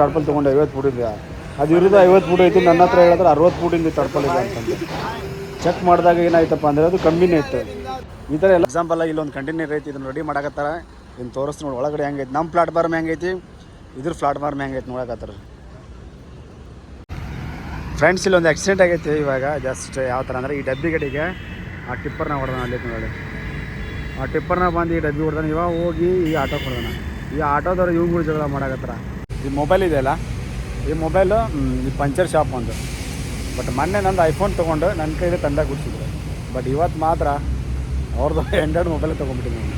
ಟರ್ಪಲ್ ತೊಗೊಂಡು ಐವತ್ತು ಫೂಟ್ ಇದೆಯಾ ಅದು ಇರೋದು ಐವತ್ತು ಫೂಟ್ ಐತಿ, ನನ್ನ ಹತ್ರ ಹೇಳಿದ್ರೆ ಅರವತ್ತು ಫೂಟಿಂದ ಟರ್ಪಲ್ ಇದೆ ಅಂತಂದು. ಚೆಕ್ ಮಾಡಿದಾಗ ಏನಾಯ್ತಪ್ಪ ಅಂದರೆ ಅದು ಕಮ್ಮಿನೇ ಇತ್ತು. ಈ ಥರ ಎಲ್ಲ ಎಕ್ಸಾಂಪಲ್ ಇಲ್ಲೊಂದು ಕಂಟಿನ್ಯೂರ್ ಐತಿ ಇದನ್ನು ರೆಡಿ ಮಾಡಕತ್ತಾರ. ಇದನ್ನು ತೋರಿಸ್ ನೋಡಿ, ಒಳಗಡೆ ಹೆಂಗೈತಿ ನಮ್ಮ ಪ್ಲಾಟ್ಫಾರ್ಮ್ ಹೆಂಗೈತಿ ಇದ್ರ ಪ್ಲಾಟ್ಫಾರ್ಮ್ ಹೆಂಗೈತಿ ನೋಡಕತ್ತಾರ. ಫ್ರೆಂಡ್ಸ್ ಇಲ್ಲೊಂದು ಆಕ್ಸಿಡೆಂಟ್ ಆಗೈತಿ ಇವಾಗ. ಜಸ್ಟ್ ಯಾವ ಥರ ಅಂದರೆ ಈ ಡಬ್ಬಿ ಗಡಿಗೆ ಆ ಟಿಪ್ಪರ್ನ ಹೊಡೆದಾನ ಅಲ್ಲಿ ನೋಡಿ. ಆ ಟಿಪ್ಪರ್ನ ಬಂದು ಈ ಡಬ್ಬಿ ಹೊಡೆದಾನ. ಇವಾಗ ಹೋಗಿ ಈ ಆಟೋ ಹೊಡೆದಾನ ಈ ಆಟೋದವ್ರು ಇವ್ಗಳು ಜಗಳ ಮಾಡಕತ್ತಾರ. ಈ ಮೊಬೈಲ್ ಇದೆಯಲ್ಲ ಈ ಮೊಬೈಲು ಈ ಪಂಚರ್ ಶಾಪ್ ಒಂದು. ಬಟ್ ಮೊನ್ನೆ ನಂದು ಐಫೋನ್ ತೊಗೊಂಡು ನನ್ನ ಕೈಲಿ ತಂದಾಗ ಕೊಡ್ಸಿದ್ರು ಬಟ್ ಇವತ್ತು ಮಾತ್ರ ಅವ್ರದ್ದು ಆ್ಯಂಡ್ರಾಯ್ಡ್ ಮೊಬೈಲ್ ತೊಗೊಂಡ್ಬಿಟ್ಟಿದ್ದೀನಿ.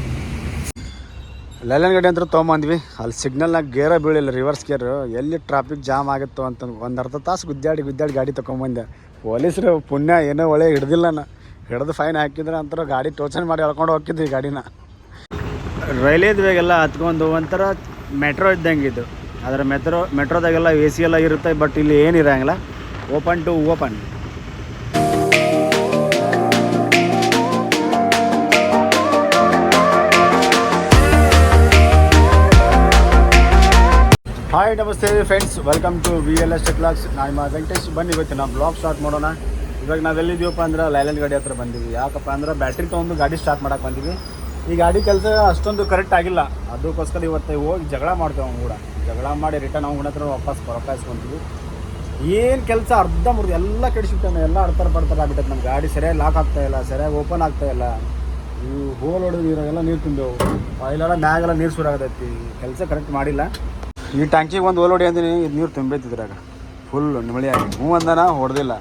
ಲೈಲನ್ ಗಡಿ ಅಂತ ತೊಗೊಂಬಂದ್ವಿ. ಅಲ್ಲಿ ಸಿಗ್ನಲ್ನಾಗ ಗೇರ ಬೀಳಿಲ್ಲ ರಿವರ್ಸ್ ಗೇರ್ ಎಲ್ಲಿ ಟ್ರಾಫಿಕ್ ಜಾಮ್ ಆಗಿತ್ತು ಅಂತ ಒಂದು ಅರ್ಧ ತಾಸು ಗುದ್ದಾಡಿ ಗುದ್ದಾಡಿ ಗಾಡಿ ತೊಗೊಂಬಂದೆ. ಪೊಲೀಸರು ಪುಣ್ಯ ಏನೋ ಒಳ್ಳೆ ಹಿಡ್ದಿಲ್ಲ ನಾನು. ಹಿಡಿದು ಫೈನ್ ಹಾಕಿದ್ರೆ ಅಂತರ ಗಾಡಿ ಟೋಚನ್ ಮಾಡಿ ಎಳ್ಕೊಂಡು ಹೋಗಿದ್ವಿ ಗಾಡಿನ. ರೈಲೇದ್ ಬೇಗೆಲ್ಲ ಹತ್ಕೊಂಡು ಒಂಥರ ಮೆಟ್ರೋ ಇದ್ದಂಗೆ ಇದು. ಅದರ ಮೆಟ್ರೋ ಮೆಟ್ರೋದಾಗೆಲ್ಲ ಎ ಸಿ ಎಲ್ಲ ಇರುತ್ತೆ ಬಟ್ ಇಲ್ಲಿ ಏನಿರಂಗಿಲ್ಲ ಓಪನ್ ಟು ಓಪನ್ ಹಾಯ್ ನಮಸ್ತೆ friends welcome to V L S ಟೆಕ್ಲಾಕ್ಸ್ ನಾನು ವೆಂಕಟೇಶ್. ಬನ್ನಿ, ಇವತ್ತು ನಾವು ಬ್ಲಾಗ್ ಸ್ಟಾರ್ಟ್ ಮಾಡೋಣ. ಇವಾಗ ನಾವೆಲ್ಲಿದ್ದೀವಪ್ಪ ಅಂದ್ರೆ ಲೈಲ್ಯಾಂಡ್ ಗಾಡಿ ಹತ್ರ ಬಂದೀವಿ. ಯಾಕಪ್ಪ ಅಂದ್ರೆ ಬ್ಯಾಟ್ರಿ ತೊಗೊಂಡು ಗಾಡಿ ಸ್ಟಾರ್ಟ್ ಮಾಡಕ್ಕೆ ಬಂದೀವಿ. ಈ ಗಾಡಿ ಕೆಲಸ ಅಷ್ಟೊಂದು ಕರೆಕ್ಟ್ ಆಗಿಲ್ಲ. ಅದಕ್ಕೋಸ್ಕರ ಇವತ್ತು ಹೋಗಿ ಜಗಳ ಮಾಡ್ತೇವೆ ಅವ್ನು ಕೂಡ. ಜಗಳ ಮಾಡಿ ರಿಟರ್ನ್ ಅವ್ನ ಹತ್ರ ವಾಪಸ್ ರೊಕ್ಕ ಇಸ್ಕೊಂತೀವಿ ಏನು ಕೆಲಸ ಅರ್ಧ ಮುರಿದು ಎಲ್ಲ ಕೆಡಿಸ್ಬಿಟ್ಟಾನೆ ಎಲ್ಲ ಅರ್ಥ ಪಡ್ತಾರೆ ಆಗ್ಬಿಟ್ಟೈತೆ ನಮ್ಮ ಗಾಡಿ ಸರಿಯಾಗಿ ಲಾಕ್ ಆಗ್ತಾ ಇಲ್ಲ, ಸರಿಯಾಗಿ ಓಪನ್ ಆಗ್ತಾ ಇಲ್ಲ. ಇವು ಹೋಲ್ ಹೊಡೆದು ನೀರಾಗೆಲ್ಲ ನೀರು ತುಂಬೇವು ಆಯಿಲೆಲ್ಲ ಮ್ಯಾಗೆಲ್ಲ ನೀರು ಸುರಾಗತೈತಿ ಕೆಲಸ ಕರೆಕ್ಟ್ ಮಾಡಿಲ್ಲ. ಈ ಟ್ಯಾಂಕಿಗೆ ಒಂದು ಹೋಲ್ ಹೊಡಿ ಅಂದಿನಿ. ಇದು ನೀರು ತುಂಬೈತಿದ್ರಾಗ ಫುಲ್ ನಿಮಳಿಯಾಗಿ ಹ್ಞೂ ಅಂದನ ಹೊಡೆದಿಲ್ಲ.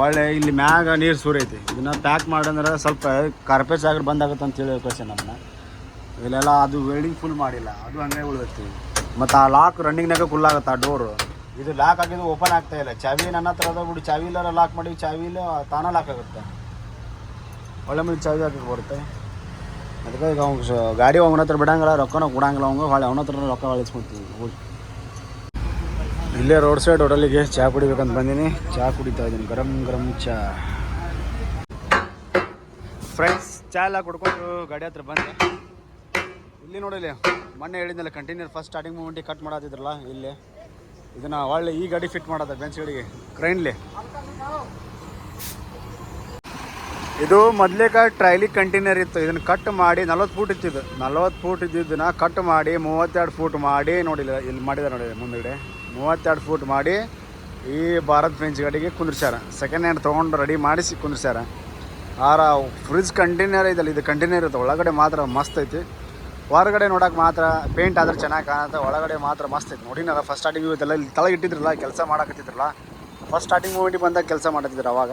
ಒಳ್ಳೆ ಇಲ್ಲಿ ಮ್ಯಾಗ ನೀರು ಸುರೈತಿ ಇದನ್ನ ಪ್ಯಾಕ್ ಮಾಡಂದ್ರೆ ಸ್ವಲ್ಪ ಕಾರ್ಪೇಸ್ ಆಗಿ ಬಂದಾಗುತ್ತೆ ಅಂತೇಳಿ ಕ್ವಶನ್ ನಮ್ಮನ್ನ ಇಲ್ಲೆಲ್ಲ ಅದು ವೆಲ್ಡಿಂಗ್ ಫುಲ್ ಮಾಡಿಲ್ಲ. ಅದು ಹಂಗೆ ಉಳಿದೈತಿ. ಮತ್ತು ಆ ಲಾಕ್ ರನ್ನಿಂಗ್ನಾಗ ಆಗುತ್ತೆ ಆ ಡೋರು ಇದು ಲಾಕ್ ಆಗಿದ್ದು ಓಪನ್ ಆಗ್ತಾ ಇಲ್ಲ. ಚಾವಿ ನನ್ನ ಹತ್ರ ಅದ ಬಿಡಿ. ಚಾವಿ ಲಾಕ್ ಮಾಡಿ, ಚಾವಿ ಇಲ್ಲ, ತಾನ ಲಾಕ್ ಆಗುತ್ತೆ. ಒಳ್ಳೆ ಮೇಲೆ ಚಾವಿ ಹಾಕಕ್ಕೆ ಬರುತ್ತೆ. ಅದಕ್ಕೆ ಈಗ ಅವ್ನು ಗಾಡಿ ಅವನ ಹತ್ರ ಬಿಡಂಗಿಲ್ಲ, ರೊಕ್ಕನ ಕೊಡಂಗಿಲ್ಲ ಅವಂಗೆ ಹೊಳೆ ಅವನ ಹತ್ರ ರೊಕ್ಕ ಹೊಳಿಸ್ಕೊಡ್ತೀವಿ ಇಲ್ಲೇ ರೋಡ್ ಸೈಡ್ ಹೋಟೆಲಿಗೆ ಚಹಾ ಕುಡಿಬೇಕಂತ ಬಂದೀನಿ. ಚಹಾ ಕುಡಿತಾ ಇದ್ದೀನಿ. ಗರಂ ಗರಂ ಚಹಾ ಫ್ರೆಂಡ್ಸ್ ಚಹಾ ಎಲ್ಲ ಕುಡ್ಕೊಂಡು ಗಾಡಿ ಹತ್ರ ಬಂದೆ. ಇಲ್ಲಿ ನೋಡಿಲ್ಲ ಮೊನ್ನೆ ಹೇಳಿದ್ನಲ್ಲ ಕಂಟಿನ್ಯೂ ಫಸ್ಟ್ ಸ್ಟಾರ್ಟಿಂಗ್ ಮೂಮೆಂಟಿಗೆ ಕಟ್ ಮಾಡತ್ತಿದ್ರಲ್ಲ ಇಲ್ಲಿ. ಇದನ್ನ ಒಳ್ಳೆ ಈ ಗಾಡಿ ಫಿಟ್ ಮಾಡೋದ ಬೆಂಚ್ ಗಾಡಿಗೆ ಕ್ರೈನ್ಲಿ ಇದು ಮೊದಲೇಕ ಟ್ರೈಲಿ ಕಂಟೈನರ್ ಇತ್ತು. ಇದನ್ನ ಕಟ್ ಮಾಡಿ ನಲ್ವತ್ತು ಫೂಟ್ ಇತ್ತಿದ್ದು ನಲ್ವತ್ತು ಫೂಟ್ ಇದ್ದಿದ್ದನ್ನ ಕಟ್ ಮಾಡಿ, ಮೂವತ್ತೆರಡು ಫೂಟ್ ಮಾಡಿ, ನೋಡಿಲ್ಲ, ಇಲ್ಲಿ ಮಾಡಿದ ನೋಡಿ ಮುಂದುಗಡೆ. ಮೂವತ್ತೆರಡು ಫೂಟ್ ಮಾಡಿ ಈ ಭಾರತ್ ಫ್ರೆಂಚ್ ಗಾಡಿಗೆ ಕುಂದ್ರಿಸ್ಯಾರ. ಸೆಕೆಂಡ್ ಹ್ಯಾಂಡ್ ತೊಗೊಂಡು ರೆಡಿ ಮಾಡಿಸಿ ಕುಂದ್ರಿಸ್ಯಾರ. ಆರ ಫ್ರಿಜ್ ಕಂಟೈನರ್ ಐತಲ್ಲ ಇದು ಕಂಟೈನರ್ ಇರುತ್ತೆ ಒಳಗಡೆ ಮಾತ್ರ ಮಸ್ತ್ ಐತಿ. ಹೊರಗಡೆ ನೋಡೋಕೆ ಮಾತ್ರ ಪೇಂಟ್ ಆದ್ರೆ ಚೆನ್ನಾಗಿ ಕಾಣುತ್ತೆ. ಒಳಗಡೆ ಮಾತ್ರ ಮಸ್ತ್ ಐತಿ. ನೋಡಿನಲ್ಲ ಫಸ್ಟ್ ಸ್ಟಾರ್ಟಿಂಗ್ ಇವತ್ತೆಲ್ಲ ಇಲ್ಲಿ ತಳಗೆ ಇಟ್ಟಿದ್ರಲ್ಲ, ಕೆಲಸ ಮಾಡಕತ್ತಿದ್ರಲ್ಲ. ಫಸ್ಟ್ ಸ್ಟಾರ್ಟಿಂಗ್ ಮೂಮೆಂಟಿಗೆ ಬಂದಾಗ ಕೆಲಸ ಮಾಡತ್ತಿದ್ರು ಅವಾಗ.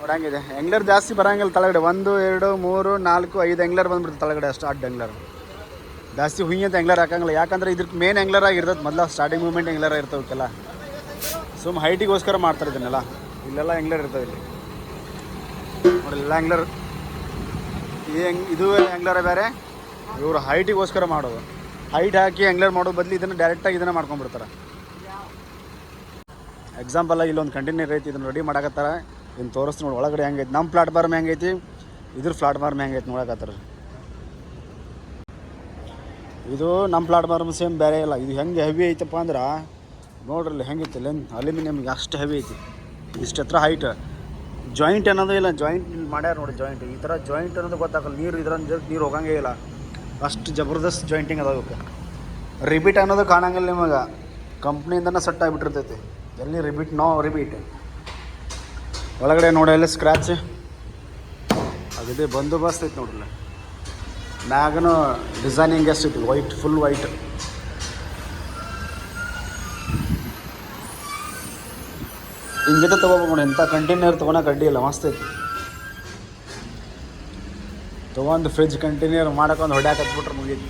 ನೋಡಂಗಿದೆ ಎಂಗ್ಲರ್ ಜಾಸ್ತಿ ಬರೋಂಗಿಲ್ಲ ತಳಗಡೆ. ಒಂದು, ಎರಡು, ಮೂರು, ನಾಲ್ಕು, ಐದು ಎಂಗ್ಲರ್ ಬಂದ್ಬಿಡ್ತು ತಳಗಡೆ ಅಷ್ಟು ಅಡ್ಡ ಎಂಗ್ಲರ್ ಜಾಸ್ತಿ ಹುಯಿ ಅಂತ ಎಂಗ್ಲರ್ ಹಾಕಂಗಿಲ್ಲ. ಯಾಕಂದ್ರೆ ಇದ್ರ ಮೇನ್ ಎಂಗ್ಲರ್ ಆಗಿರ್ತದೆ. ಮೊದಲ ಸ್ಟಾರ್ಟಿಂಗ್ ಮೂಮೆಂಟ್ ಎಂಗ್ಲರ್ ಇರ್ತವಕ್ಕೆಲ್ಲ ಸುಮ್ಮ ಹೈಟಿಗೋಸ್ಕರ ಮಾಡ್ತಾರೆ ಇದನ್ನೆಲ್ಲ. ಇಲ್ಲೆಲ್ಲ ಎಂಗ್ಲರ್ ಇರ್ತವೆ ಇಲ್ಲಿ. ನೋಡಿ ಎಲ್ಲ ಎಂಗ್ಲರ್ ಹೆಂಗ್ ಇದು ಎಂಗ್ಲರ ಬೇರೆ. ಇವರು ಹೈಟಿಗೋಸ್ಕರ ಮಾಡೋದು. ಹೈಟ್ ಹಾಕಿ ಎಂಗ್ಲರ್ ಮಾಡೋ ಬದಲು ಇದನ್ನು ಡೈರೆಕ್ಟಾಗಿ ಇದನ್ನು ಮಾಡ್ಕೊಂಡ್ಬಿಡ್ತಾರೆ. ಎಕ್ಸಾಂಪಲ್ ಇಲ್ಲೊಂದು ಕಂಟಿನ್ಯೂ ಐತಿ. ಇದನ್ನು ರೆಡಿ ಮಾಡಕತ್ತಾರ. ಇದನ್ನು ತೋರಿಸ್ತು ನೋಡಿ ಒಳಗಡೆ ಹೆಂಗೈತಿ. ನಮ್ಮ ಪ್ಲಾಟ್ಫಾರ್ಮ್ ಹೆಂಗೈತಿ? ಇದ್ರ ಪ್ಲಾಟ್ಫಾರ್ಮ್ ಹೆಂಗೈತಿ ನೋಡಕತ್ತಾರ. ಇದು ನಮ್ಮ ಪ್ಲಾಟ್ಫಾರ್ಮ್ ಸೇಮ್ ಬೇರೆ ಇಲ್ಲ. ಇದು ಹೆಂಗೆ ಹೆವಿ ಐತಪ್ಪ ಅಂದ್ರೆ, ನೋಡ್ರಲ್ಲಿ ಹೆಂಗೈತಿ ಲೆನ್ ಅಲ್ಯೂಮಿನಿಯಮ್ಗೆ ಅಷ್ಟು ಹೆವಿ ಐತಿ. ಇಷ್ಟು ಹತ್ರ ಹೈಟ್ ಜಾಯಿಂಟ್ ಅನ್ನೋದು ಇಲ್ಲ ಜಾಯಿಂಟ್ ಮಾಡ್ಯಾರ ನೋಡಿ ಜಾಯಿಂಟ್ ಈ ಥರ ಜಾಯಿಂಟ್ ಅನ್ನೋದು ಗೊತ್ತಾಗಲ್ಲ. ನೀರು ಇದ್ರ ನೀರು ಹೋಗಂಗೇ ಇಲ್ಲ. ಅಷ್ಟು ಜಬರ್ದಸ್ತ್ ಜಾಯಿಂಟಿಂಗ್ ಅದಾವ ರಿಬಿಟ್ ಅನ್ನೋದು ಕಾಣಂಗಿಲ್ಲ ನಿಮಗೆ. ಕಂಪ್ನಿಯಿಂದನೇ ಸೆಟ್ ಆಗಿಬಿಟ್ಟಿರ್ತೈತಿ. ಎಲ್ಲಿ ರಿಬಿಟ್ ನೋ ರಿಬಿಟ್ ಒಳಗಡೆ ನೋಡಿ ಸ್ಕ್ರ್ಯಾಚ್ ಅದಿದೆ ಬಂದೋಬಸ್ತ್ ಐತೆ ನೋಡ್ರಿ ಮ್ಯಾಗನು ಡಿಸೈನಿಂಗ್ ಎಷ್ಟು ಐತಿ ವೈಟ್ ಫುಲ್ ವೈಟ್ ಹಿಂಗಿದೆ ತೊಗೋಬೇಕು ನೋಡಿ ಎಂಥ ಕಂಟೈನರ್ ತೊಗೊಳಕ್ಕೆ ಅಡ್ಡಿ ಇಲ್ಲ, ಮಸ್ತ್ ಐತಿ. ತೊಗೊಂಡು ಫ್ರಿಜ್ ಕಂಟೈನರ್ ಮಾಡೋಕೊಂದು ಹೊಡ್ಯಾಕೆ ಹತ್ಬಿಟ್ರೆ ಮುಗೀತು.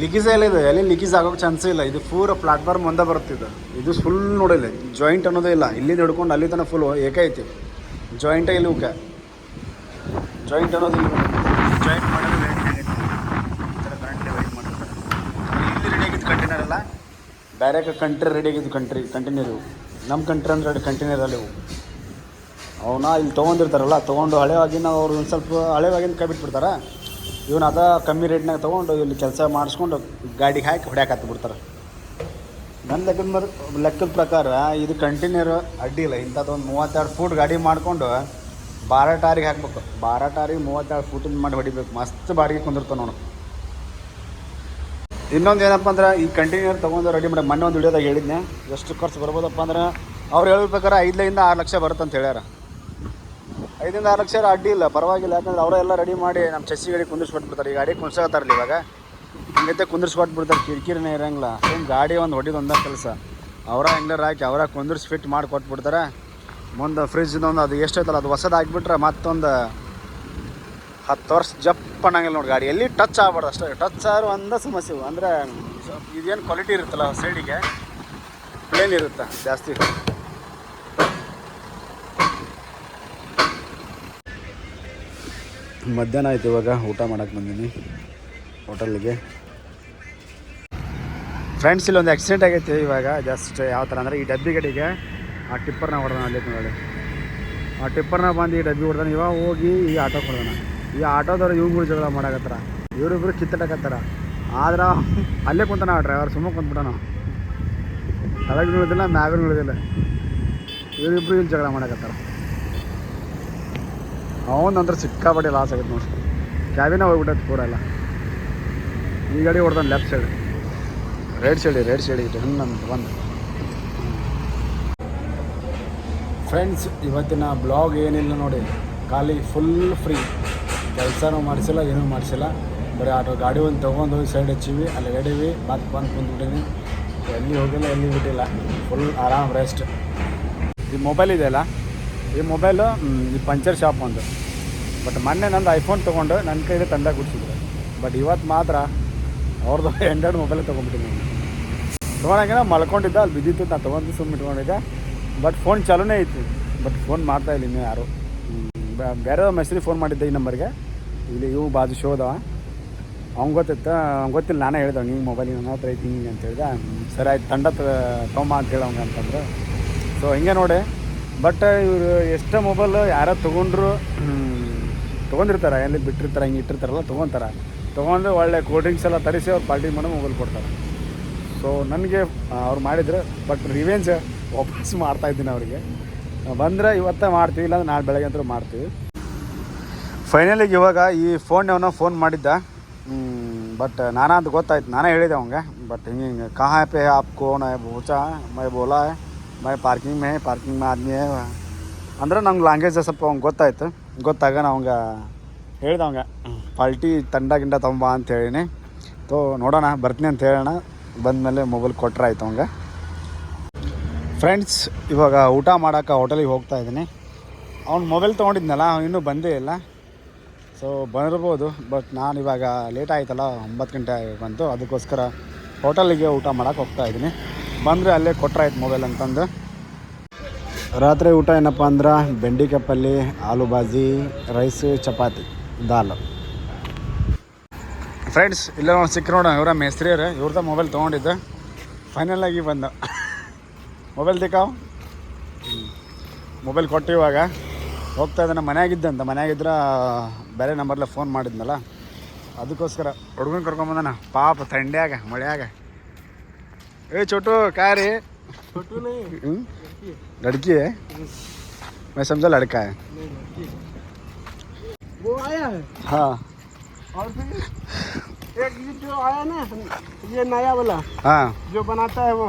ಲೀಕೇಜ್ ಎಲ್ಲ ಇದೆ, ಎಲ್ಲಿ ಲೀಕೇಜ್ ಆಗೋಕೆ ಚಾನ್ಸೇ ಇಲ್ಲ. ಇದು ಪೂರ ಪ್ಲಾಟ್ಫಾರ್ಮ್ ಒಂದೇ ಬರುತ್ತಿದ್ದು ಇದು. ಫುಲ್ ನೋಡಿಲ್ಲ ಜಾಯಿಂಟ್ ಅನ್ನೋದೇ ಇಲ್ಲ. ಇಲ್ಲಿಂದ ಹಿಡ್ಕೊಂಡು ಅಲ್ಲಿ ತನಕ ಫುಲ್ ಏಕೈತಿ. ಜಾಯಿಂಟೇ ಇಲ್ಲಿ ಜಾಯಿಂಟ್ ಅನ್ನೋದು ಇಲ್ಲ ಜಾಯಿಂಟ್ ಮಾಡಿದ್ರೆ weight ಆಗೈತಿ. ಈ ಥರ currently weight ಮಾಡಿರ್ತಾರೆ. ಇಲ್ಲಿ ರೆಡಿ ಆಗಿದ್ದು ಕಂಟೈನರ್ ಅಲ್ಲ ಬೇರೆ ಕಂಟ್ರಿ ರೆಡಿ ಆಗಿದ್ದು ಕಂಟ್ರಿ ಕಂಟಿನ್ಯೂ ಇವು ನಮ್ಮ ಕಂಟ್ರಿ ಅಂದ್ರೆ ಕಂಟೈನರ್ ಅಲ್ಲಿ ಇವು. ಅವನ್ನ ಇಲ್ಲಿ ತೊಗೊಂಡಿರ್ತಾರಲ್ಲ, ತೊಗೊಂಡು ಹಳೆವಾಗಿನ ಅವ್ರು ಒಂದು ಸ್ವಲ್ಪ ಹಳೆವಾಗಿನ ಕೈ ಬಿಟ್ಬಿಡ್ತಾರೆ. ಇವನು ಅದ ಕಮ್ಮಿ ರೇಟ್ನಾಗ ತೊಗೊಂಡು ಇಲ್ಲಿ ಕೆಲಸ ಮಾಡಿಸ್ಕೊಂಡು ಗಾಡಿಗೆ ಹಾಕಿ ಹೊಡ್ಯಾಕೆ ಬಿಡ್ತಾರೆ ನನ್ನ ಲೆಕ್ಕದ ಮರ, ಲೆಕ್ಕದ ಪ್ರಕಾರ ಇದು ಕಂಟಿನ್ಯೂರ್ ಅಡ್ಡಿ ಇಲ್ಲ. ಇಂಥದ್ದೊಂದು ಮೂವತ್ತೆರಡು ಫೂಟ್ ಗಾಡಿ ಮಾಡಿಕೊಂಡು ಬಾರಾಟಾರಿಗೆ ಹಾಕ್ಬೇಕು. ಬಾರಾಟಾರಿಗೆ ಮೂವತ್ತೆರಡು ಫೂಟಿಂದ ಮಾಡಿ ಹೊಡಿಬೇಕು. ಮಸ್ತ್ ಬಾಡಿಗೆ ಕುಂದಿರ್ತಾವೆ ನೋಡು. ಇನ್ನೊಂದು ಏನಪ್ಪ ಅಂದ್ರೆ ಈ ಕಂಟೈನರ್ ತೊಗೊಂಡು ರೆಡಿ ಮಾಡಿ, ಮೊನ್ನೆ ಒಂದು ವಿಡಿಯೋದಾಗ ಹೇಳಿದ್ನೆ, ಎಷ್ಟು ಖರ್ಚು ಬರ್ಬೋದಪ್ಪ ಅಂದ್ರೆ ಅವ್ರು ಹೇಳ್ಬೇಕಾರೆ ಐದರಿಂದ ಆರು ಲಕ್ಷ ಬರುತ್ತೆ ಅಂತ ಹೇಳ್ಯಾರ. ಐದರಿಂದ ಆರು ಲಕ್ಷ ಅಡ್ಡಿ ಇಲ್ಲ, ಪರವಾಗಿಲ್ಲ, ಯಾಕಂದ್ರೆ ಅವರೆಲ್ಲ ರೆಡಿ ಮಾಡಿ ನಮ್ಮ ಚಸ್ಸಿ ಗಾಡಿ ಕುಂದಿರ್ಸ್ಕೊಟ್ಬಿಡ್ತಾರೆ. ಈ ಗಾಡಿ ಕುಂದಿಸ್ಕೊತಾರಲ್ಲ ಇವಾಗ? ಹಿಂಗೈತೆ ಕುಂದಿರ್ಸ್ಕೊಟ್ಬಿಡ್ತಾರೆ ಕಿರಿಕಿರಿನೇ ಇರಂಗಿಲ್ಲ. ಸೇಮ್ ಗಾಡಿ ಒಂದು ಹೊಡಿದು ಒಂದೇ ಕೆಲಸ. ಅವರ ಹೆಂಗ್ಲರ್ ಹಾಕಿ ಅವರ ಕುಂದಿರ್ಸಿ ಫಿಟ್ ಮಾಡಿ ಕೊಟ್ಬಿಡ್ತಾರೆ. ಮುಂದೆ ಫ್ರಿಜ್ದೊಂದು ಅದು ಎಷ್ಟೈತಲ್ಲ ಅದು ಹೊಸದಾಗ್ಬಿಟ್ರೆ ಮತ್ತೊಂದು ಹತ್ತು ವರ್ಷ ಜಪ್ ಅನ್ನಂಗಿಲ್ಲ ನೋಡಿ ಗಾಡಿ. ಎಲ್ಲಿ ಟಚ್ ಆಗ್ಬಾರ್ದು ಅಷ್ಟೇ. ಟಚ್ ಆರು ಒಂದ ಸಮಸ್ಯೆ. ಅಂದರೆ ಇದೇನು ಕ್ವಾಲಿಟಿ ಇರುತ್ತಲ್ಲ ಸೈಡಿಗೆ ಪ್ಲೇನ್ ಇರುತ್ತೆ? ಜಾಸ್ತಿ. ಮಧ್ಯಾಹ್ನ ಆಯ್ತು ಇವಾಗ. ಊಟ ಮಾಡೋಕೆ ಬಂದೀನಿ. ಹೋಟೆಲ್ಗೆ ಫ್ರೆಂಡ್ಸ್ ಇಲ್ಲೊಂದು ಆಕ್ಸಿಡೆಂಟ್ ಆಗೈತೆ ಇವಾಗ. ಜಸ್ಟ್ ಯಾವ ಥರ ಅಂದರೆ ಈ ಡಬ್ಬಿ ಗಡಿಗೆ ಆ ಟಿಪ್ಪರ್ನ ಹೊಡೆದ ಅಲ್ಲಿ ನೋಡಿ ಆ ಟಿಪ್ಪರ್ನ ಬಂದು ಈ ಡಬ್ಬಿ ಹೊಡೆದಾನೆ. ಇವಾಗ ಹೋಗಿ ಈ ಆಟೋ ಹೊಡೆದಾನ ಈ ಆಟೋದವ್ರು ಇವ್ಗಳು ಜಗಳ ಮಾಡಾಕತ್ತಾರ. ಇವರಿಬ್ರು ಕಿತ್ತಡಕತ್ತಾರ. ಆದ್ರೆ ಅಲ್ಲೇ ಕುಂತಾನ ಡ್ರೈವರ್ ಸುಮ್ಮನೆ ಕುಂತ್ಬಿಟ್ಟಾನ. ತಳಗ ಉಳಿದಿಲ್ಲ ಮ್ಯಾಗ ಉಳಿದಿಲ್ಲ ಇವರಿಬ್ರು ಇಲ್ಲಿ ಜಗಳ ಮಾಡಕತ್ತಾರ. ಅವನಂದ್ರೆ ಸಿಕ್ಕಾಪಟ್ಟೆ ಲಾಸ್ ಆಗೈತೆ ನೋಡಿ. ಕ್ಯಾಬಿನ ಹೋಗ್ಬಿಟ್ಟೈತೆ ಪೂರ ಎಲ್ಲ. ಈ ಗಾಡಿ ಹೊಡ್ದಾನೆ left side right side right side ಇಟ್ಟು ಹಣ್ಣು ಬಂದು. ಫ್ರೆಂಡ್ಸ್ ಇವತ್ತಿನ ಬ್ಲಾಗ್ ಏನಿಲ್ಲ ನೋಡಿ. ಖಾಲಿ ಫುಲ್ ಫ್ರೀ ಕೆಲಸನೂ ಮಾಡಿಸಿಲ್ಲ, ಏನೂ ಮಾಡಿಸಿಲ್ಲ. ಬರೀ ಆಟೋ ಗಾಡಿ ಒಂದು ತೊಗೊಂಡು ಹೋಗಿ ಸೈಡ್ ಹಚ್ಚೀವಿ, ಅಲ್ಲಿ ಎಡೀವಿ, ಮತ್ತೆ ಬಂದು ಕುಂತ್ಬಿಟ್ಟಿನಿ. ಎಲ್ಲಿ ಹೋಗಿಲ್ಲ, ಎಲ್ಲಿ ಬಿಟ್ಟಿಲ್ಲ. ಫುಲ್ ಆರಾಮ್ ರೆಸ್ಟ್ ಈ ಮೊಬೈಲ್ ಇದೆಯಲ್ಲ ಈ ಮೊಬೈಲು ಈ ಪಂಚರ್ ಶಾಪ್ ಒಂದು. ಬಟ್ ಮೊನ್ನೆ ನಂದು ಐಫೋನ್ ತೊಗೊಂಡು ನನ್ನ ಕೈಲಿ ತಂಡ ಕೊಡ್ಸಿದ್ರು ಬಟ್ ಇವತ್ತು ಮಾತ್ರ ಅವ್ರದ್ದು ಆ್ಯಂಡ್ರಾಯ್ಡ್ ಮೊಬೈಲೇ ತೊಗೊಂಡ್ಬಿಟ್ಟಿನಿ. ತೊಗೊಳಂಗಿನ ಮಲ್ಕೊಂಡಿದ್ದೆ, ಅಲ್ಲಿ ಬಿದ್ದಿತ್ತು. ನಾನು ತೊಗೊಂಡು ಸುಮ್ಮನೆ ಇಟ್ಕೊಂಡಿದ್ದೆ ಬಟ್ ಫೋನ್ ಚಾಲೂನೇ ಇತ್ತು. ಬಟ್ ಫೋನ್ ಮಾಡ್ತಾ ಇಲ್ಲ ಇನ್ನೂ ಯಾರು. ಬೇರೆ ಮೆಸ್ರಿ ಫೋನ್ ಮಾಡಿದ್ದೆ ಈ ನಂಬರ್ಗೆ. ಇಲ್ಲಿ ಇವು ಬಾಜು ಶೋದವ ಅವ್ನು ಗೊತ್ತಿತ್ತ, ಅವ್ನು ಗೊತ್ತಿಲ್ಲ, ನಾನೇ ಹೇಳ್ದೆ ಹಿಂಗೆ ಮೊಬೈಲ್ ನನ್ನ ಹತ್ರ ಐತಿ ಹಿಂಗೆ ಅಂತ ಹೇಳ್ದೆ. ಸರಿ ಆಯ್ತು, ತಂಡ ತೊಗೊಂಬ ಅಂತ ಹೇಳೋಂಗ ಅಂತಂದ್ರೆ. ಸೊ ಹಿಂಗೆ ನೋಡಿ. ಬಟ್ ಇವರು ಎಷ್ಟೇ ಮೊಬೈಲ್ ಯಾರೋ ತೊಗೊಂಡ್ರು ತೊಗೊಂಡಿರ್ತಾರೆ ಎಲ್ಲಿ ಬಿಟ್ಟಿರ್ತಾರೆ, ಹಿಂಗೆ ಇಟ್ಟಿರ್ತಾರಲ್ಲ, ತೊಗೊತಾರೆ. ತೊಗೊಂಡು ಒಳ್ಳೆ ಕೋಲ್ಡ್ ಡ್ರಿಂಕ್ಸ್ ಎಲ್ಲ ತರಿಸಿ ಅವ್ರು ಪಾರ್ಟಿ ಮಾಡೋ ಮೊಬೈಲ್ ಕೊಡ್ತಾರೆ. ಸೊ ನನಗೆ, ಅವ್ರು ಮಾಡಿದ್ರು ಬಟ್ ರಿವೆಂಜ್ ವಾಪಸ್ ಮಾಡ್ತಾ ಇದ್ದೀನಿ ಅವರಿಗೆ. ಬಂದರೆ ಇವತ್ತೇ ಮಾಡ್ತೀವಿ, ಇಲ್ಲಾಂದ್ರೆ ನಾಳೆ ಬೆಳಗ್ಗೆ ಅಂತೂ ಮಾಡ್ತೀವಿ. ಫೈನಲಿಗೆ ಇವಾಗ ಈ ಫೋನ್ ಫೋನ್ ಮಾಡಿದ್ದ. ಬಟ್ ನಾನಾ ಅಂತ ಗೊತ್ತಾಯ್ತು, ನಾನೇ ಹೇಳಿದೆ ಅವಂಗೆ. ಬಟ್ ಹಿಂಗೆ ಹಿಂಗೆ, ಕಹಾ ಪೇ ಆಪ್ ಕೋನ್ ಹೈ ಮೈ ಬೋಲಾ ಮೈ ಪಾರ್ಕಿಂಗ್ ಮೇ ಪಾರ್ಕಿಂಗ್ ಮೇ ಆದ್ಮಿ ಅಂದ್ರೆ ನಂಗೆ ಲ್ಯಾಂಗ್ವೇಜ್ ಸ್ವಲ್ಪ ಅವ್ಗೆ ಗೊತ್ತಾಯ್ತು. ಗೊತ್ತಾಗ ಅವಂಗೆ ಹೇಳ್ದೆ ಅವಂಗೆ ಪಾಲ್ಟಿ ತಂಡ ಗಿಂಡ ತೊಂಬ ಅಂತ ಹೇಳಿನಿ. ತೋ, ನೋಡೋಣ, ಬರ್ತೀನಿ ಅಂತ ಹೇಳೋಣ. ಬಂದಮೇಲೆ ಮೊಬೈಲ್ ಕೊಟ್ರೆ ಆಯ್ತು ಅವಂಗೆ. ಫ್ರೆಂಡ್ಸ್, ಇವಾಗ ಊಟ ಮಾಡೋಕೆ ಹೋಟೆಲಿಗೆ ಹೋಗ್ತಾ ಇದ್ದೀನಿ. ಅವ್ನು ಮೊಬೈಲ್ ತೊಗೊಂಡಿದ್ನಲ್ಲ, ಅವ್ನು ಇನ್ನೂ ಬಂದೇ ಇಲ್ಲ. ಸೊ ಬಂದಿರ್ಬೋದು ಬಟ್ ನಾನು ಇವಾಗ ಲೇಟ್ ಆಯ್ತಲ್ಲ, ಒಂಬತ್ತು ಗಂಟೆ ಬಂತು. ಅದಕ್ಕೋಸ್ಕರ ಹೋಟೆಲಿಗೆ ಊಟ ಮಾಡೋಕೆ ಹೋಗ್ತಾ ಇದ್ದೀನಿ. ಬಂದರೆ ಅಲ್ಲೇ ಕೊಟ್ಟರಾಯ್ತು ಮೊಬೈಲ್ ಅಂತಂದು. ರಾತ್ರಿ ಊಟ ಏನಪ್ಪ ಅಂದ್ರೆ ಬೆಂಡಿಕಾಯಿ ಪಲ್ಯ ಆಲೂ ಬಾಜಿ ರೈಸ್, ಚಪಾತಿ, ದಾಲ್. ಫ್ರೆಂಡ್ಸ್ ಇಲ್ಲ ಸಿಕ್ಕ ನೋಡ ಇವರ ಮೇಸ್ತ್ರಿಯವ್ರೆ, ಇವ್ರದ ಮೊಬೈಲ್ ತೊಗೊಂಡಿದ್ದೆ. ಆಗಿ ಬಂದ. ಮೊಬೈಲ್ ದಿಕ್ಕಾವ್ ಮೊಬೈಲ್ ಕೊಟ್ಟು ಇವಾಗ ಹೋಗ್ತಾ ಇದ್ದಾನೆ ಮನೆಯಾಗಿದ್ದೆ ಅಂತ ಮನೆಯಾಗಿದ್ರೆ ಬೇರೆ ನಂಬರ್ಲೆ ಫೋನ್ ಮಾಡಿದ್ನಲ್ಲ ಅದಕ್ಕೋಸ್ಕರ ಹುಡುಗನ ಕರ್ಕೊಂಬಂದಾನ ಪಾಪ ಥಂಡ್ಯಾಗ ಮಳೆಯಾಗ ಏ ಚೋಟು ಕಾರಿ छोटू नहीं हम्म? लड़की है मैं समझा लड़का है नहीं लड़की है। वो आया है हाँ और फिर एक ये जो आया ना ये नया वाला हाँ जो बनाता है वो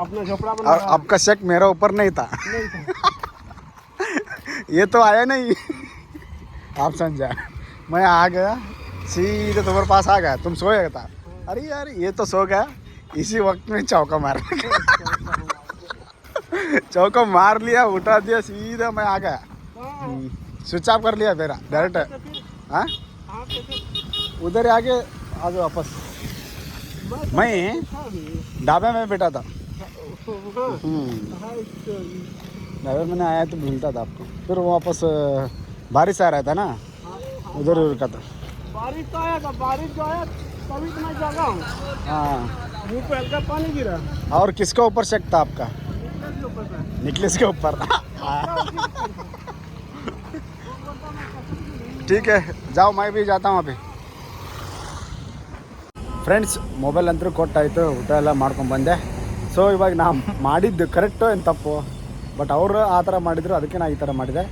अपना झोपड़ा बना और आपका शक मेरा ऊपर नहीं था। नहीं था। ये तो आया नहीं। आप समझा। मैं आ गया सीधे तुम्हारे पास आ गया। तुम सोए था। अरे यार ये तो सो गया। इसी वक्त में चौका मार चौका मार लिया उठा दिया सीधा मैं आ गया। हाँ, स्विच ऑफ़ कर लिया मेरा डायरेक्ट हाँ हाँ, तो फिर उधर आके आ गए वापस। मैं तो। ढाबे में बैठा था। हाँ, हम्म, हाँ, इस- ढाबे में आया तो मिलता था आपको फिर वापस अ, बारिश आ रहा था ना हाँ, हाँ। उधर उधर का था बारिश तो आया था बारिश जो आया तभी तो मैं जागा हूँ हाँ मुँह पे हल्का पानी गिरा और किसका ऊपर शक था आपका निकल के ऊपर से। निकलेस के ऊपर ठीक है जाओ मैं भी जाता हूँ अभी ಫ್ರೆಂಡ್ಸ್ ಮೊಬೈಲ್ ಅಂತೂ ಕೊಟ್ಟಾಯಿತು ಊಟ ಎಲ್ಲ ಮಾಡ್ಕೊಂಡು ಬಂದೆ ಸೊ ಇವಾಗ ನಾ ಮಾಡಿದ್ದು ಕರೆಕ್ಟು ಏನು ತಪ್ಪು? ಬಟ್ ಅವರು ಆ ಥರ ಮಾಡಿದ್ರು, ಅದಕ್ಕೆ ನಾ ಈ ಥರ ಮಾಡಿದೆ.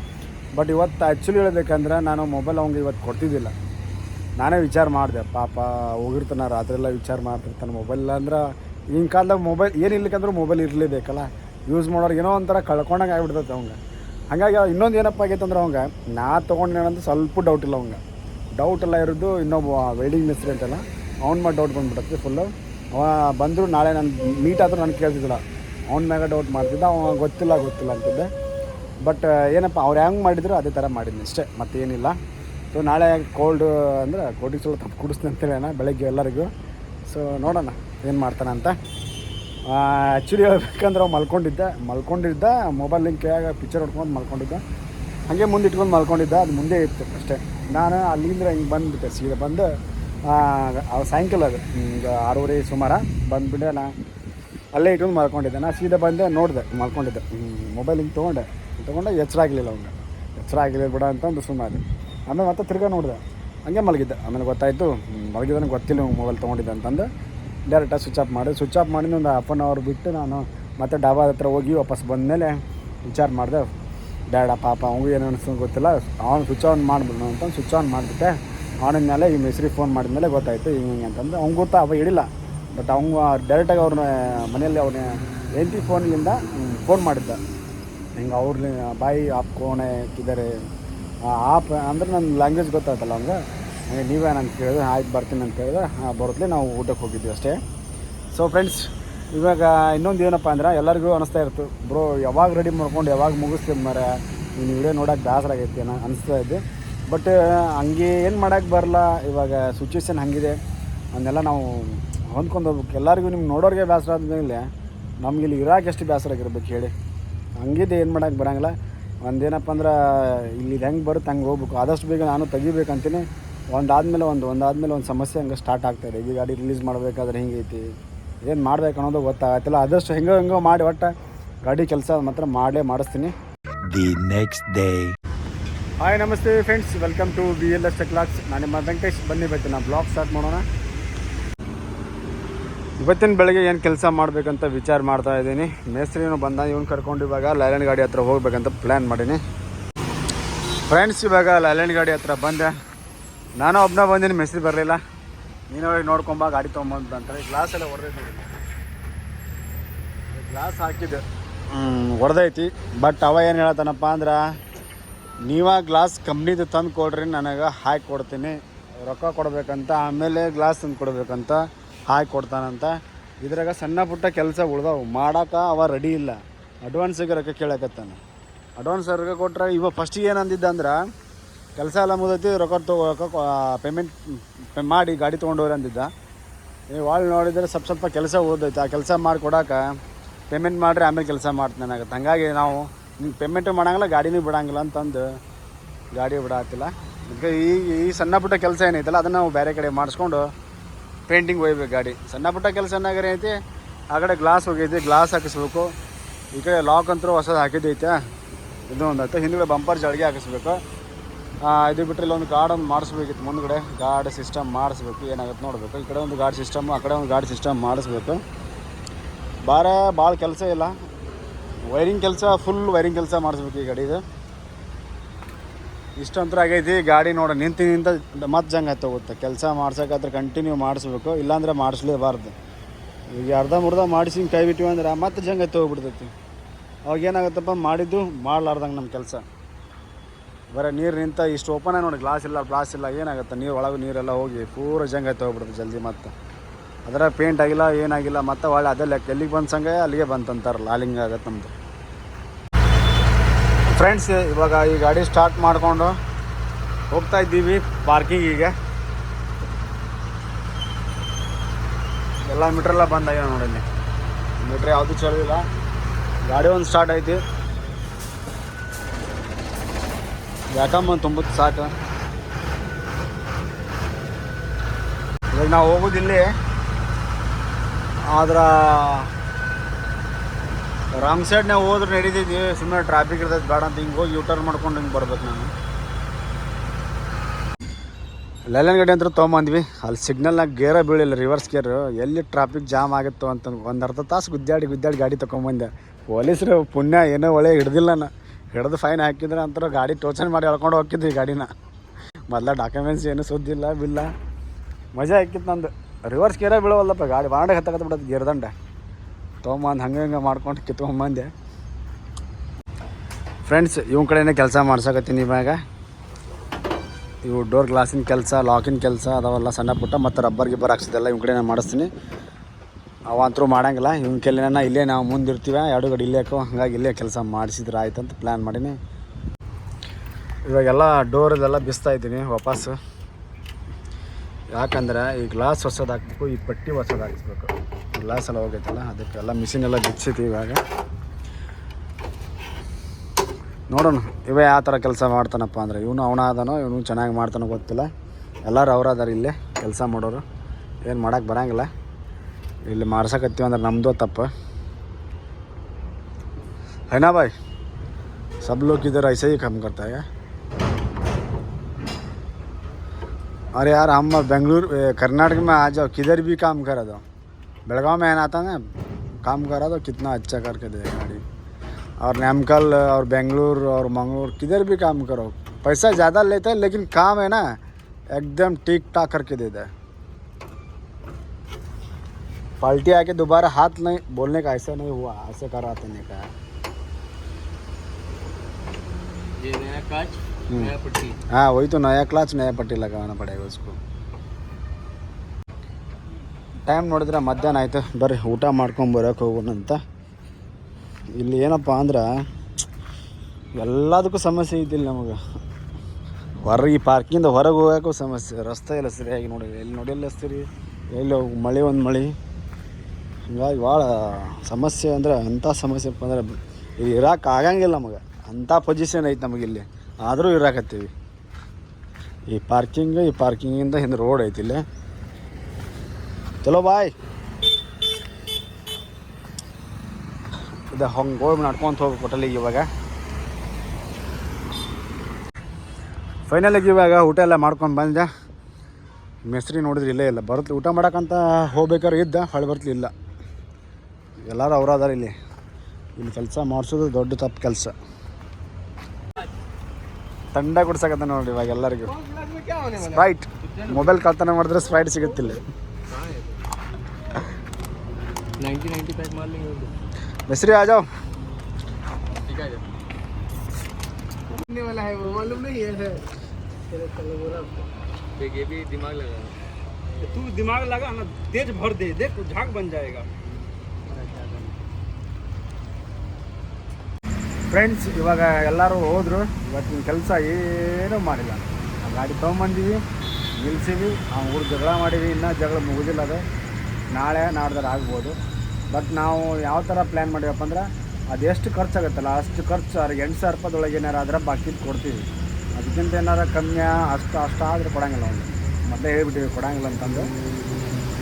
ಬಟ್ ಇವತ್ತು ಆ್ಯಕ್ಚುಲಿ ಹೇಳಬೇಕಂದ್ರೆ ನಾನು ಮೊಬೈಲ್ ಅವ್ನಿಗೆ ಇವತ್ತು ಕೊಡ್ತಿದ್ದಿಲ್ಲ. ನಾನೇ ವಿಚಾರ ಮಾಡಿದೆ, ಪಾಪ ಹೋಗಿರ್ತಾನೆ ರಾತ್ರಿ ಎಲ್ಲ ವಿಚಾರ ಮಾಡ್ತಿರ್ತಾನೆ ಮೊಬೈಲ್ ಅಂದ್ರೆ ಈಗಿನ ಕಾಲದಾಗ ಮೊಬೈಲ್ ಏನು ಇರ್ಲಿಕ್ಕಂದ್ರೂ ಮೊಬೈಲ್ ಇರಲೇಬೇಕಲ್ಲ? ಯೂಸ್ ಮಾಡೋರು ಏನೋ ಒಂಥರ ಕಳ್ಕೊಂಡಂಗೆ ಆಗಿಬಿಡ್ತೈತೆ ಅವಂಗೆ ಹಾಗಾಗಿ ಇನ್ನೊಂದು ಏನಪ್ಪ ಆಗೈತೆ ಅಂದ್ರೆ ಅವಂಗೆ ನಾ ತೊಗೊಂಡೇನಂತ ಸ್ವಲ್ಪ ಡೌಟ್ ಇಲ್ಲ ಅವಂಗೆ ಡೌಟ್ ಎಲ್ಲ ಇರೋದು ಇನ್ನೊಬ್ಬ ವೆಲ್ಡಿಂಗ್ ಮಿಸ್ತ್ರಿ ಅಂತಲ್ಲ, ಅವ್ನ ಮೇಲೆ ಡೌಟ್ ಬಂದ್ಬಿಡುತ್ತೆ ಫುಲ್ಲು ಅವ ಬಂದರೂ ನಾಳೆ ನಾನು ಮೀಟ್ ಆದರೂ ನಾನು ಕೇಳ್ತಿದ್ದಿಲ್ಲ. ಅವ್ನ ಮ್ಯಾಗ ಡೌಟ್ ಮಾಡ್ತಿದ್ದ, ಅವ ಗೊತ್ತಿಲ್ಲ ಗೊತ್ತಿಲ್ಲ ಅಂತಿದ್ದೆ. ಬಟ್ ಏನಪ್ಪ, ಅವ್ರು ಹೆಂಗೆ ಮಾಡಿದ್ರು, ಅದೇ ಥರ ಮಾಡಿದ್ನಿ ಅಷ್ಟೇ, ಮತ್ತೇನಿಲ್ಲ. ಸೊ ನಾಳೆ ಕೋಲ್ಡ್ ಅಂದ್ರೆ ಕೋಟಿಗೆ ಸ್ವಲ್ಪ ತಪ್ಪು ಕುಡಿಸ್ತೀನಿ ಅಂತ ಹೇಳೋಣ ಬೆಳಗ್ಗೆ ಎಲ್ಲರಿಗೂ. ಸೊ ನೋಡೋಣ, ಏನು ಮಾಡ್ತಾನೆ ಅಂತ. ಆ್ಯಕ್ಚುಲಿ ಹೇಳ್ಬೇಕಂದ್ರೆ ಅವ್ನು ಮಲ್ಕೊಂಡಿದ್ದೆ, ಮಲ್ಕೊಂಡಿದ್ದ ಮೊಬೈಲ್ ಲಿಂಕ್ ಪಿಕ್ಚರ್ ಹೊಡ್ಕೊಂಡು ಮಲ್ಕೊಂಡಿದ್ದ. ಹಾಗೆ ಮುಂದೆ ಇಟ್ಕೊಂಡು ಮಲ್ಕೊಂಡಿದ್ದ, ಅದು ಮುಂದೆ ಇತ್ತು ಅಷ್ಟೇ. ನಾನು ಅಲ್ಲಿಂದ ಹಿಂಗೆ ಬಂದುಬಿಟ್ಟೆ, ಸೀದಾ ಬಂದು ಸಾಯಂಕಾಲ ಅದು. ಆರೂವರೆ ಸುಮಾರು ಬಂದುಬಿಟ್ಟೆ ನಾ ಅಲ್ಲೇ ಇಟ್ಕೊಂಡು ಮಲ್ಕೊಂಡಿದ್ದೆ. ನಾ ಸೀದಾ ಬಂದೆ, ನೋಡಿದೆ, ಮಲ್ಕೊಂಡಿದ್ದೆ. ಮೊಬೈಲ್ ಹಿಂಗೆ ತೊಗೊಂಡೆ. ತೊಗೊಂಡೆ, ಎಚ್ಚರ ಆಗಲಿಲ್ಲ ಅವ್ನಿಗೆ. ಎಚ್ಚರ ಆಗಲಿಲ್ಲ ಬಿಡ ಅಂತಂದು ಸುಮಾರು ಆಮೇಲೆ ಮತ್ತೆ ತಿರ್ಗಾ ನೋಡಿದೆ. ಹಂಗೆ ಮಲಗಿದ್ದೆ. ಆಮೇಲೆ ಗೊತ್ತಾಯಿತು ಮಲಗಿದ್ರೆ ಗೊತ್ತಿಲ್ಲ ಮೊಬೈಲ್ ತೊಗೊಂಡಿದ್ದೆ ಅಂತಂದು. ಡೈರೆಕ್ಟಾಗಿ ಸ್ವಿಚ್ ಆಫ್ ಮಾಡಿದೆ. ಸ್ವಿಚ್ ಆಫ್ ಮಾಡಿದ ಒಂದು ಹಾಫ್ ಆನ್ ಅವರ್ ಬಿಟ್ಟು ನಾನು ಮತ್ತೆ ಡಾಬಾದ ಹತ್ರ ಹೋಗಿ ವಾಪಸ್ ಬಂದಮೇಲೆ ವಿಚಾರ ಮಾಡಿದೆ. ಬೇಡ ಪಾಪ ಅವ್ನಿಗೆ ಏನು ಅನಿಸ್ತು ಗೊತ್ತಿಲ್ಲ. ಅವ್ನು ಸ್ವಿಚ್ ಆನ್ ಮಾಡಿಬಿಡೋಣ ಅಂತ ಸ್ವಿಚ್ ಆನ್ ಮಾಡಿಬಿಟ್ಟೆ. ಆನಿದ ಮೇಲೆ ಈ ಮೆಸ್ರಿ ಫೋನ್ ಮಾಡಿದ್ಮೇಲೆ ಗೊತ್ತಾಯಿತು ಹಿಂಗೆ ಹಿಂಗೆ ಅಂತಂದು. ಅವ್ನು ಗೊತ್ತಾ? ಅವ ಹಿಡಿಲ್ಲ ಬಟ್ ಅವ್ನು ಡೈರೆಕ್ಟಾಗಿ ಅವ್ರನ್ನ ಮನೆಯಲ್ಲಿ ಅವನ ಹೆಂಡತಿ ಫೋನ್ಲಿಂದ ಫೋನ್ ಮಾಡಿದ್ದ. ಹಿಂಗೆ ಅವ್ರ ಬಾಯಿ ಆಪ್ ಕೋಣೆ ಕಿದರೆ ಆಪ್ ಅಂದ್ರೆ ನನ್ನ ಲ್ಯಾಂಗ್ವೇಜ್ ಗೊತ್ತಾಯ್ತಲ್ಲ ಅವಂಗೆ ಹಂಗೆ ನೀವೇ ನಾನು ಕೇಳಿದೆ ಆಯ್ತು ಬರ್ತೀನಿ ಅಂತ ಹೇಳಿದ್ರೆ, ಹಾಂ, ಬರೋತ್ಲೆ ನಾವು ಊಟಕ್ಕೆ ಹೋಗಿದ್ವಿ ಅಷ್ಟೇ. ಸೊ ಫ್ರೆಂಡ್ಸ್ ಇವಾಗ ಇನ್ನೊಂದು ಏನಪ್ಪ ಅಂದ್ರೆ ಎಲ್ಲರಿಗೂ ಅನಿಸ್ತಾ ಇರ್ತು. ಬ್ರೋ ಯಾವಾಗ ರೆಡಿ ಮಾಡ್ಕೊಂಡು ಯಾವಾಗ ಮುಗಿಸ್ತೀವಿ ಮರ ನೀನು ವಿಡಿಯೋ ನೋಡೋಕೆ ಬೇಸರ ಆಗೈತಿ ಅನ್ನೋ ಅನಿಸ್ತಾ ಇದ್ದೆ ಬಟ್ ಹಂಗೆ ಏನು ಮಾಡೋಕ್ಕೆ ಬರಲ್ಲ ಇವಾಗ ಸಿಚುವೇಶನ್ ಹಂಗಿದೆ. ಅದನ್ನೆಲ್ಲ ನಾವು ಹೊಂದ್ಕೊಂಡು ಹೋಗ್ಬೇಕು. ಎಲ್ಲರಿಗೂ ನಿಮ್ಗೆ ನೋಡೋರಿಗೆ ಬೇಸರ ಆದ್ಮೇಲೆ ನಮ್ಗೆ ಇಲ್ಲಿ ಇರೋಕೆ ಎಷ್ಟು ಬೇಸರ ಆಗಿರ್ಬೇಕು ಹೇಳಿ. ಹಂಗಿದೆ, ಏನು ಮಾಡೋಕ್ಕೆ ಬರೋಂಗಿಲ್ಲ. ಒಂದೇನಪ್ಪ ಅಂದ್ರೆ, ಇಲ್ಲಿ ಹೆಂಗೆ ಬರುತ್ತೆ ಹಂಗೆ ಹೋಗ್ಬೇಕು. ಆದಷ್ಟು ಬೇಗ ನಾನು ತೆಗಿಬೇಕಂತೀನಿ. ಒಂದಾದ್ಮೇಲೆ ಒಂದು ಒಂದಾದ್ಮೇಲೆ ಒಂದು ಸಮಸ್ಯೆ ಹಂಗೆ ಸ್ಟಾರ್ಟ್ ಆಗ್ತಾಯಿದೆ ಈ ಗಾಡಿ ರಿಲೀಸ್ ಮಾಡಬೇಕಾದ್ರೆ ಹಿಂಗೈತಿ ಏನು ಮಾಡ್ಬೇಕು ಅನ್ನೋದು ಗೊತ್ತಾಗತ್ತಿಲ್ಲ. ಆದಷ್ಟು ಹೆಂಗೋ ಹೆಂಗೋ ಮಾಡಿ ಒಟ್ಟು ಗಾಡಿ ಕೆಲಸ ಮಾತ್ರ ಮಾಡೇ ಮಾಡಿಸ್ತೀನಿ. The next day. ಹಾಯ್, ನಮಸ್ತೆ friends welcome to B L S ಟೆಕ್ಲಾಕ್ಸ್ ನಾನು ನಿಮ್ಮ ವೆಂಕಟೇಶ್. ಬನ್ನಿ ಬರ್ತೀನಿ ನಾನು ಬ್ಲಾಗ್ ಸ್ಟಾರ್ಟ್ ಮಾಡೋಣ. ಇವತ್ತಿನ ಬೆಳಗ್ಗೆ ಏನು ಕೆಲಸ ಮಾಡಬೇಕಂತ ವಿಚಾರ ಮಾಡ್ತಾ ಇದ್ದೀನಿ. ಮೇಸ್ತ್ರಿನೂ ಬಂದ, ಇವ್ನು ಕರ್ಕೊಂಡು ಇವಾಗ ಲೈಲ್ಯಾಂಡ್ ಗಾಡಿ ಹತ್ರ ಹೋಗ್ಬೇಕಂತ ಪ್ಲ್ಯಾನ್ ಮಾಡೀನಿ. ಫ್ರೆಂಡ್ಸ್ ಇವಾಗ ಲೈಲ್ಯಾಂಡ್ ಗಾಡಿ ಹತ್ರ ಬಂದೆ. ನಾನು ಒಬ್ಬನ ಬಂದೀನಿ, ಮೇಸ್ತ್ರಿ ಬರಲಿಲ್ಲ. ನೀನು ಹೋಗಿ ನೋಡ್ಕೊಂಬ ಗಾಡಿ ತೊಗೊಂಬಂದು ಅಂತಾರೆ. ಗ್ಲಾಸ್ ಎಲ್ಲ ಹೊಡೆದೈತಿ ಗ್ಲಾಸ್ ಹಾಕಿದೆ ಹೊಡೆದೈತಿ. ಬಟ್ ಅವ ಏನು ಹೇಳತ್ತಾನಪ್ಪ ಅಂದ್ರೆ ನೀವ ಗ್ಲಾಸ್ ಕಂಪ್ನಿದು ತಂದು ಕೊಡ್ರಿ, ನನಗೆ ಹಾಕಿ ಕೊಡ್ತೀನಿ. ರೊಕ್ಕ ಕೊಡಬೇಕಂತ, ಆಮೇಲೆ ಗ್ಲಾಸ್ ತಂದು ಕೊಡಬೇಕಂತ ಹಾಕಿ ಕೊಡ್ತಾನಂತ. ಇದ್ರಾಗ ಸಣ್ಣ ಪುಟ್ಟ ಕೆಲಸ ಉಳ್ದಾವು. ಮಾಡೋಕೆ ಅವ ರೆಡಿ ಇಲ್ಲ. ಅಡ್ವಾನ್ಸಿಗೆ ರೊಕ್ಕ ಕೇಳಕತ್ತಾನೆ. ಅಡ್ವಾನ್ಸ್ ರೊಕ್ಕ ಕೊಟ್ರೆ ಇವ ಫಸ್ಟಿಗೆ ಏನಂದಿದ್ದ ಅಂದ್ರೆ, ಕೆಲಸ ಎಲ್ಲ ಮುದೈತಿ ರೊಕ್ಕ ತಗೋ ಪೇಮೆಂಟ್ ಮಾಡಿ ಗಾಡಿ ತೊಗೊಂಡೋರಿ ಅಂದಿದ್ದ. ವಾಳ್ ನೋಡಿದ್ರೆ ಸ್ವಲ್ಪ ಸ್ವಲ್ಪ ಕೆಲಸ ಉಳ್ದೈತೆ. ಆ ಕೆಲಸ ಮಾಡಿ ಮಾಡಿಕೊಡಕ್ಕೆ ಪೇಮೆಂಟ್ ಮಾಡಿರಿ, ಆಮೇಲೆ ಕೆಲಸ ಮಾಡ್ತೀನಿ ಹಂಗಾಗಿ ನಾವು ನಿಮ್ಗೆ ಪೇಮೆಂಟು ಮಾಡಂಗಿಲ್ಲ, ಗಾಡಿನೂ ಬಿಡಂಗಿಲ್ಲ ಅಂತಂದು ಗಾಡಿ ಬಿಡಾತಿಲ್ಲ ಈಗ ಈ ಈ ಸಣ್ಣ ಪುಟ್ಟ ಕೆಲಸ ಏನೈತಲ್ಲ, ಅದನ್ನು ನಾವು ಬೇರೆ ಕಡೆ ಮಾಡಿಸ್ಕೊಂಡು ಪೇಂಟಿಂಗ್ ಒಯ್ಬೇಕು ಗಾಡಿ. ಸಣ್ಣ ಪುಟ್ಟ ಕೆಲಸ ಏನಾಗರೆ ಐತಿ, ಆ ಕಡೆ ಗ್ಲಾಸ್ ಹೋಗೈತಿ ಗ್ಲಾಸ್ ಹಾಕಿಸ್ಬೇಕು. ಈ ಕಡೆ ಲಾಕ್ ಅಂತರೂ ಹೊಸದು ಹಾಕಿದ್ದೈತೆ. ಇದು ಒಂದು ಆಯ್ತು ಹಿಂದ್ಗಡೆ ಬಂಪರ್ ಜಳಿಗೆ ಹಾಕಿಸ್ಬೇಕು. ಇದು ಬಿಟ್ಟರೆ ಇಲ್ಲೊಂದು ಗಾರ್ಡ್ ಒಂದು ಮಾಡಿಸ್ಬೇಕಿತ್ತು ಮುಂದ್ಗಡೆ. ಗಾರ್ಡ್ ಸಿಸ್ಟಮ್ ಮಾಡಿಸ್ಬೇಕು, ಏನಾಗುತ್ತೆ ನೋಡಬೇಕು. ಈ ಕಡೆ ಒಂದು ಗಾರ್ಡ್ ಸಿಸ್ಟಮ್ ಆ ಕಡೆ ಒಂದು ಗಾರ್ಡ್ ಸಿಸ್ಟಮ್ ಮಾಡಿಸ್ಬೇಕು. ಭಾರ ಭಾಳ ಕೆಲಸ ಇಲ್ಲ. ವೈರಿಂಗ್ ಕೆಲಸ ಫುಲ್ ವೈರಿಂಗ್ ಕೆಲಸ ಮಾಡಿಸ್ಬೇಕು ಈ ಗಾಡಿದು ಇಷ್ಟಂತರ ಆಗೈತಿ, ಗಾಡಿ ನೋಡಿ, ನಿಂತು ನಿಂತ ಮತ್ತೆ ಜಂಗ್ ಹೋಗುತ್ತೆ. ಕೆಲಸ ಮಾಡ್ಸೋಕ್ಕಾದ್ರೆ ಕಂಟಿನ್ಯೂ ಮಾಡಿಸ್ಬೇಕು, ಇಲ್ಲಾಂದ್ರೆ ಮಾಡಿಸ್ಲೇಬಾರ್ದು. ಈಗ ಅರ್ಧ ಮುರ್ಧ ಮಾಡಿಸಿ ಕೈ ಬಿಟ್ಟಿವಿ ಅಂದ್ರೆ ಮತ್ತೆ ಜಂಗ್ ಹೋಗ್ಬಿಡ್ತೈತಿ. ಅವಾಗ ಏನಾಗುತ್ತಪ್ಪ, ಮಾಡಿದ್ದು ಮಾಡ್ಲಾರ್ದಂಗೆ ನಮ್ಮ ಕೆಲಸ. ಬರೀ ನೀರು ನಿಂತ ಇಷ್ಟು ಓಪನ್ ನೋಡಿ ಗ್ಲಾಸ್ ಇಲ್ಲ ಗ್ಲಾಸ್ ಇಲ್ಲ, ಏನಾಗುತ್ತೆ? ನೀರು ಒಳಗೆ ನೀರೆಲ್ಲ ಹೋಗಿ ಪೂರ ಜಂಗ್ ಹೋಗ್ಬಿಡುತ್ತೆ ಜಲ್ದಿ ಮತ್ತೆ. ಅದರ ಪೇಂಟ್ ಆಗಿಲ್ಲ, ಏನಾಗಿಲ್ಲ, ಮತ್ತೆ ಒಳ್ಳೆ ಅದೇ ಲೆಕ್ಕ. ಎಲ್ಲಿಗೆ ಬಂದ ಅಲ್ಲಿಗೆ ಬಂತಂತಾರಲ್ಲ ಲಾಲಿಂಗ್ ಆಗತ್ತೆ ನಮ್ಮದು ಫ್ರೆಂಡ್ಸ್ ಇವಾಗ ಈ ಗಾಡಿ ಸ್ಟಾರ್ಟ್ ಮಾಡಿಕೊಂಡು ಹೋಗ್ತಾ ಇದ್ದೀವಿ ಪಾರ್ಕಿಂಗಿಗೆ ಎಲ್ಲ ಮೀಟ್ರೆಲ್ಲ ಬಂದಾಗ ನೋಡಿ ಮೀಟ್ರ್ ಯಾವುದು ಚಳಿಲ್ಲ ಗಾಡಿ ಒಂದು ಸ್ಟಾರ್ಟ್ ಐತಿ. ಯಾಕಮ್ಮ ತುಂಬತ್ತು ಸಾಕು? ಇವಾಗ ನಾವು ಹೋಗೋದಿಲ್ಲಿ ಆದ್ರೆ ರಾಂಗ್ ಸೈಡ್ನಾಗ ಹೋದ್ರೆ ನಡೀತಿದ್ವಿ ಸುಮ್ಮನೆ ಟ್ರಾಫಿಕ್ ಇರ್ತೈತಿ, ಬೇಡ ಅಂತ ಹಿಂಗೆ ಹೋಗಿ ಯೂಟರ್ನ್ ಮಾಡ್ಕೊಂಡು ಹಿಂಗೆ ಬರ್ಬೇಕು ನಾನು. ಲೈಲನ್ ಗಡಿ ಅಂತ ತೊಗೊಂಬಂದ್ವಿ. ಅಲ್ಲಿ ಸಿಗ್ನಲ್ನಾಗ ಗೇರ ಬೀಳಿಲ್ಲ ರಿವರ್ಸ್ ಗೇರ್ ಎಲ್ಲಿ ಟ್ರಾಫಿಕ್ ಜಾಮ್ ಆಗಿತ್ತು ಅಂತ ಒಂದು ಅರ್ಧ ತಾಸು ಗುದ್ದಾಡಿ ಗುದ್ದಾಡಿ ಗಾಡಿ ತೊಗೊಂಬಂದೆ. ಪೊಲೀಸರು ಪುಣ್ಯ ಏನೋ ಒಳ್ಳೆ ಹಿಡ್ದಿಲ್ಲ ನಾನು ಹಿಡ್ದು ಫೈನ್ ಹಾಕಿದ್ರೆ ಅಂತ ಗಾಡಿ ಟೋಚನ್ ಮಾಡಿ ಎಳ್ಕೊಂಡು ಹೋಗಿದ್ವಿ ಗಾಡಿನ. ಮೊದಲ ಡಾಕ್ಯುಮೆಂಟ್ಸ್ ಏನು ಸುದ್ದಿಲ್ಲ, ಬಿಲ್ಲ. ಮಜಾ ಹಾಕಿತ್ತು ನಂದು. ರಿವರ್ಸ್ ಗೇರ ಬೀಳವಲ್ಲಪ್ಪ, ಗಾಡಿ ಬಾಂಡೆ ಹತ್ತಕತ್ತ ಬಿಡೋದು ಗೇರ್ದಂಡೆ ತೊಗೊಂಬಂದು ಹಂಗೆ ಹಂಗೆ ಮಾಡ್ಕೊಂಡು ಕಿತ್ಕೊಂಬಂದೆ. ಫ್ರೆಂಡ್ಸ್ ಇವ್ನ ಕಡೆನೇ ಕೆಲಸ ಮಾಡ್ಸಕತ್ತೀನಿ ಇವಾಗ ಇವು ಡೋರ್ ಗ್ಲಾಸಿನ ಕೆಲಸ ಲಾಕಿನ ಕೆಲಸ, ಅದಾವೆಲ್ಲ ಸಣ್ಣ ಪುಟ್ಟ, ಮತ್ತು ರಬ್ಬರ್ ಗಿಬ್ಬರ್ ಹಾಕ್ಸಿದೆಲ್ಲ ಇವ್ನ ಕಡೆ ನಾನು ಮಾಡಿಸ್ತೀನಿ. ಅವ ಮಾಡೋಂಗಿಲ್ಲ, ಇವ್ನ ಕೆಲೆನ ಇಲ್ಲೇ ನಾವು ಮುಂದಿರ್ತೀವಿ ಎರಡು ಗಡಿ ಇಲ್ಲೇ ಹಾಕೋ, ಹಂಗಾಗಿ ಇಲ್ಲೇ ಕೆಲಸ ಮಾಡಿಸಿದ್ರೆ ಆಯ್ತು ಅಂತ ಪ್ಲ್ಯಾನ್ ಮಾಡೀನಿ. ಇವಾಗೆಲ್ಲ ಡೋರದೆಲ್ಲ ಬಿಸ್ತಾ ಇದ್ದೀನಿ, ವಾಪಸ್ಸು. ಯಾಕಂದ್ರೆ ಈ ಗ್ಲಾಸ್ ಹೊಸದು ಹಾಕ್ಬೇಕು ಈ ಪಟ್ಟಿ ಹೊಸದು ಹಾಕ್ಸ್ಬೇಕು ಗ್ಲಾಸ್ ಎಲ್ಲ ಹೋಗೈತಲ್ಲ ಅದಕ್ಕೆಲ್ಲ ಮಿಷಿನ್ ಎಲ್ಲ ಬಿಚ್ಚಿತ್ತು ಇವಾಗ ನೋಡೋಣ ಇವ ಯಾವ ಥರ ಕೆಲಸ ಮಾಡ್ತಾನಪ್ಪ ಅಂದರೆ ಇವನು ಅವನ ಅದಾನೋ ಇವನು ಚೆನ್ನಾಗಿ ಮಾಡ್ತಾನೋ ಗೊತ್ತಿಲ್ಲ ಎಲ್ಲರೂ ಅವ್ರು ಅದಾರ ಇಲ್ಲೇ ಕೆಲಸ ಮಾಡೋರು ಏನು ಮಾಡೋಕ್ಕೆ ಬರಂಗಿಲ್ಲ ಇಲ್ಲಿ ಮಾಡ್ಸಕತ್ತೀವಿ ಅಂದ್ರೆ ನಮ್ಮದು ತಪ್ಪು है ना भाई सब लोग इधर ऐसे ही काम करता है अरे यार, हम बेंगलुरु कर्नाटक में आ जाओ, किधर भी काम करा दो बेलगांव में आना था ना? काम करा दो कितना अच्छा करके दे गाड़ी। और नैमकल और बेंगलुरु और मंगलुरु, किधर भी काम करो। पैसा ज़्यादा लेते हैं, लेकिन काम है ना, एकदम ठीक ठाक करके देता है पलटी आके दोबारा हाथ नहीं, बोलने का ऐसा नहीं हुआ, ऐसे कराते नहीं कहा। ये नया पट्टी हाँ वही तो नया क्लाच नया पट्टी लगाना पड़ेगा उसको ಟೈಮ್ ನೋಡಿದ್ರೆ ಮಧ್ಯಾಹ್ನ ಆಯ್ತು ಬರ್ರಿ ಊಟ ಮಾಡ್ಕೊಂಡು ಬರೋಕೆ ಹೋಗೋಣ ಅಂತ ಇಲ್ಲಿ ಏನಪ್ಪ ಅಂದ್ರೆ ಎಲ್ಲದಕ್ಕೂ ಸಮಸ್ಯೆ ಐತಿಲ್ಲ ನಮಗೆ ಹೊರಗೆ ಈ ಪಾರ್ಕಿಂದ ಹೊರಗೆ ಹೋಗೋಕ್ಕೂ ಸಮಸ್ಯೆ ರಸ್ತೆ ಇಲ್ಲ ಸರಿಯಾಗಿ ನೋಡಿ ಎಲ್ಲಿ ನೋಡಿಲ್ಲ ಸರಿ ಎಲ್ಲಿ ಹೋಗ್- ಮಳೆ ಒಂದು ಮಳೆ ಹಿಂಗಾಗಿ ಭಾಳ ಸಮಸ್ಯೆ ಅಂದ್ರೆ ಅಂಥ ಸಮಸ್ಯೆಪ್ಪ ಅಂದ್ರೆ ಇಲ್ಲಿ ಇರೋಕೆ ಆಗಂಗಿಲ್ಲ ನಮಗೆ ಅಂಥ ಪೊಸಿಷನ್ ಐತೆ ನಮಗೆ ಇಲ್ಲಿ ಆದರೂ ಇರಾಕತ್ತೀವಿ. ಈ ಪಾರ್ಕಿಂಗ್ ಈ ಪಾರ್ಕಿಂಗಿಂದ ಹಿಂದೆ ರೋಡ್ ಐತಿ ಇಲ್ಲೇ. ಚಲೋ, ಬಾಯ್. ಇದು ಹಂಗೆ ಹೋಗಿ ನಡ್ಕೊಂತ ಹೋಗ್ಬೇಕು ಹೋಟೆಲಿಗೆ ಇವಾಗ. ಫೈನಲಾಗಿ ಇವಾಗ ಊಟ ಎಲ್ಲ ಮಾಡ್ಕೊಂಡು ಬಂದೆ. ಮೆಸ್ರಿ ನೋಡಿದ್ರೆ ಇಲ್ಲೇ ಇಲ್ಲ. ಬರುತ್ತೆ ಊಟ ಮಾಡೋಕ್ಕಂತ ಹೋಗ್ಬೇಕಾದ್ರೆ ಇದ್ದ ಹೊಳೆ ಬರ್ತಲಿಲ್ಲ ಎಲ್ಲರೂ ಅವ್ರು ಅದಾರ ಇಲ್ಲಿ. ಇಲ್ಲಿ ಕೆಲಸ ಮಾಡಿಸೋದು ದೊಡ್ಡ ತಪ್ಪು ಕೆಲಸ. ತಂಡ ಕುಡ್ಸಕತ್ತ ನೋಡ್ರಿ ಇವಾಗ ಎಲ್ಲರಿಗೂ गिलास में क्या होने वाला ಸ್ಪ್ರೈಟ್ ಮೊಬೈಲ್ ಕಳ್ತನ ಮಾಡಿದ್ರೆ ಸ್ಪ್ರೈಟ್ ಸಿಗುತ್ತಿಲ್ಲ नाइन्टी नाइन्टी पैक मार लेंगे उनको ಮಿಸ್ರಿ ಆ ಜಾವ್ ठीक है होने वाला है वो मालूम नहीं है तेरे चलो बोला देख ये भी दिमाग लगा तू दिमाग लगा ना तेज भर दे देख झाग बन जाएगा ಫ್ರೆಂಡ್ಸ್ ಇವಾಗ ಎಲ್ಲರೂ ಹೋದರು. ಇವತ್ತಿನ ಕೆಲಸ ಏನೂ ಮಾಡಿಲ್ಲ. ಆ ಗಾಡಿ ತೊಗೊಂಬಂದೀವಿ ನಿಲ್ಸಿವಿ ಆ ಊರು ಜಗಳ ಮಾಡೀವಿ ಇನ್ನೂ ಜಗಳ ಮುಗಿದಿಲ್ಲ ಅದು. ನಾಳೆ ನಾಡ್ದಾರ ಆಗ್ಬೋದು. ಬಟ್ ನಾವು ಯಾವ ಥರ ಪ್ಲ್ಯಾನ್ ಮಾಡಿವಪ್ಪ ಅಂದ್ರೆ ಅದೆಷ್ಟು ಖರ್ಚಾಗುತ್ತಲ್ಲ, ಅಷ್ಟು ಖರ್ಚು ಅವ್ರಿಗೆ ಎಂಟು ಸಾವಿರ ರೂಪಾಯಿದೊಳಗೆ ಏನಾರು ಆದ್ರೆ ಬಾಕಿ ಕೊಡ್ತೀವಿ. ಅದಕ್ಕಿಂತ ಏನಾರು ಕಮ್ಮಿ, ಅಷ್ಟು ಅಷ್ಟು ಆದರೆ ಕೊಡೋಂಗಿಲ್ಲ ಅವನು ಮತ್ತೆ ಹೇಳ್ಬಿಟ್ಟಿವಿ, ಕೊಡೋಂಗಿಲ್ಲ ಅಂತಂದು.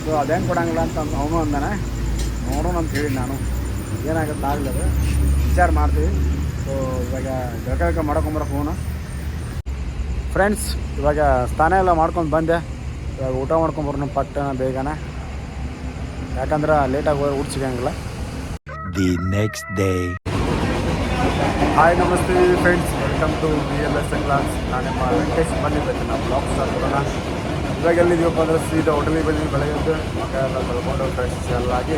ಸೊ ಅದೇನು ಕೊಡೋಂಗಿಲ್ಲ ಅಂತ ಅವನು ಅಂದಾನೆ, ನೋಡೋಣ ಅಂತ ಹೇಳಿ ನಾನು. ಏನಾಗುತ್ತೆ ಆಗ್ಲದು ವಿಚಾರ ಮಾಡ್ತೀವಿ. ಸೊ ಇವಾಗ ಜಳಕ ಗಿಳಕ ಮಾಡ್ಕೊಂಬರಕ್ಕೆ ಹೋಗೋಣ ಫ್ರೆಂಡ್ಸ್ ಇವಾಗ ಸ್ನಾನ ಎಲ್ಲ ಮಾಡ್ಕೊಂಡು ಬಂದೆ. ಇವಾಗ ಊಟ ಮಾಡ್ಕೊಂಬರೋಣ ಪಟ್ಟಣ ಬೇಗನೆ. ಯಾಕಂದ್ರೆ ಲೇಟಾಗಿ ಹೋದ್ರೆ ಊಟ ಸಿಗಂಗಿಲ್ಲ. ದಿ ನೆಕ್ಸ್ಟ್ ಡೇ ಹಾಯ್ ನಮಸ್ತೆ friends welcome to B L S N class ನಾನು ನಿಮ್ಮ ವೆಂಕಟೇಶ್ ಬಂದಿದ್ದೆ ನಾವು ಬ್ಲಾಗ್ ಸ್ಟಾರ್ಟ್ ಮಾಡೋಣ. ಇವಾಗ ಎಲ್ಲಿದ್ದೀವಪ್ಪ ಅಂದರೆ ಸೀದಾ ಹೋಟೆಲಿಗೆ ಬಂದಿದ್ದು ಬೆಳಗ್ಗೆ ಮಗ ಎಲ್ಲ ತೊಳ್ಕೊಂಡು ಫ್ರೆಶ್ ಎಲ್ಲ ಆಗಿ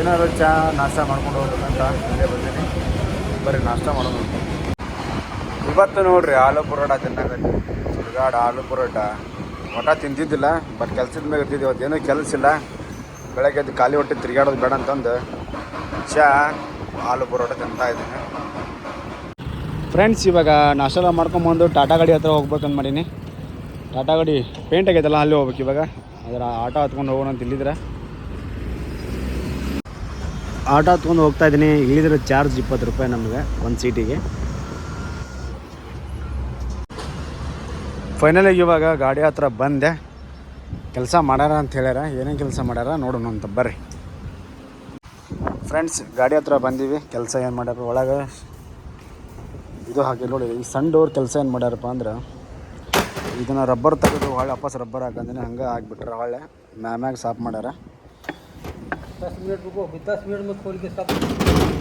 ಏನಾದರೂ ಚಹಾ ನಾಷ್ಟ ಮಾಡ್ಕೊಂಡು ಹೋಗ್ಬೇಕಂತ ಇಲ್ಲೇ ಬಂದೀನಿ ಬರೀ ನಾಷ್ಟ ಮಾಡೋದು. ಇವತ್ತು ನೋಡ್ರಿ ಆಲೂ ಪರೋಟ ತಿನ್ನಾಗತ್ತೆ ಸುಡ್ಗಾಡು ಆಲೂ ಪರೋಟ. ಒಟ ತಿಂತಿದ್ದಿಲ್ಲ ಬಟ್ ಕೆಲ್ಸದ ಮೇಲೆ ಇರ್ತಿದ್ದೆ ಇವತ್ತು ಏನೂ ಕೆಲಸ ಇಲ್ಲ. ಬೆಳಗ್ಗೆ ಎದ್ದು ಖಾಲಿ ಹೊಟ್ಟೆ ತಿರುಗಾಡೋದು ಬೇಡ ಅಂತಂದು ಚಾ, ಆಲೂ ಪರೋಟ ತಿಂತಾ ಇದ್ದೀನಿ. ಫ್ರೆಂಡ್ಸ್ ಇವಾಗ ನಾಷ್ಟೆಲ್ಲ ಮಾಡ್ಕೊಂಬಂದು ಟಾಟಾ ಗಾಡಿ ಹತ್ರ ಹೋಗ್ಬೇಕಂತ ಮಾಡೀನಿ. ಟಾಟಾ ಗಾಡಿ ಪೇಂಟ್ ಆಗೈತಲ್ಲ, ಅಲ್ಲಿ ಹೋಗ್ಬೇಕು ಇವಾಗ. ಅದರ ಆಟೋ ಹತ್ಕೊಂಡು ಹೋಗೋಣ ಅಂತ ಇಲ್ಲಿದ್ರೆ. ಆಟೋ ತೊಗೊಂಡು ಹೋಗ್ತಾ ಇದ್ದೀನಿ. ಇಳಿದ್ರೆ ಚಾರ್ಜ್ ಇಪ್ಪತ್ತು ರೂಪಾಯಿ ನಮಗೆ, ಒಂದು ಸೀಟಿಗೆ. ಫೈನಲಿ ಇವಾಗ ಗಾಡಿ ಹತ್ರ ಬಂದೆ. ಕೆಲಸ ಮಾಡ್ಯಾರ ಅಂತ ಹೇಳ್ಯಾರ. ಏನೇನು ಕೆಲಸ ಮಾಡ್ಯಾರ ನೋಡೋಣ ಅಂತ ಬರ್ರಿ. ಫ್ರೆಂಡ್ಸ್ ಗಾಡಿ ಹತ್ರ ಬಂದೀವಿ. ಕೆಲಸ ಏನು ಮಾಡ್ಯಾರ ಒಳಗೆ? ಇದು ಹಾಕಿ ನೋಡಿ, ಈ ಸಣ್ಣ ಡೋರ್ ಕೆಲಸ ಏನು ಮಾಡ್ಯಾರಪ್ಪ ಅಂದ್ರೆ, ಇದನ್ನು ರಬ್ಬರ್ ತೆಗೆದು ಹೊಳ್ಳೆ ವಾಪಸ್ ರಬ್ಬರ್ ಹಾಕಂದ್ರೆ ಹಂಗೆ ಹಾಕ್ಬಿಟ್ರೆ ಹೊಳ್ಳೆ ಮ್ಯಾಮ್ಯಾಗ ಸಾಫ್ ಮಾಡ್ಯಾರ. दस मिनट रुको फिर दस मिनट में खोल के सब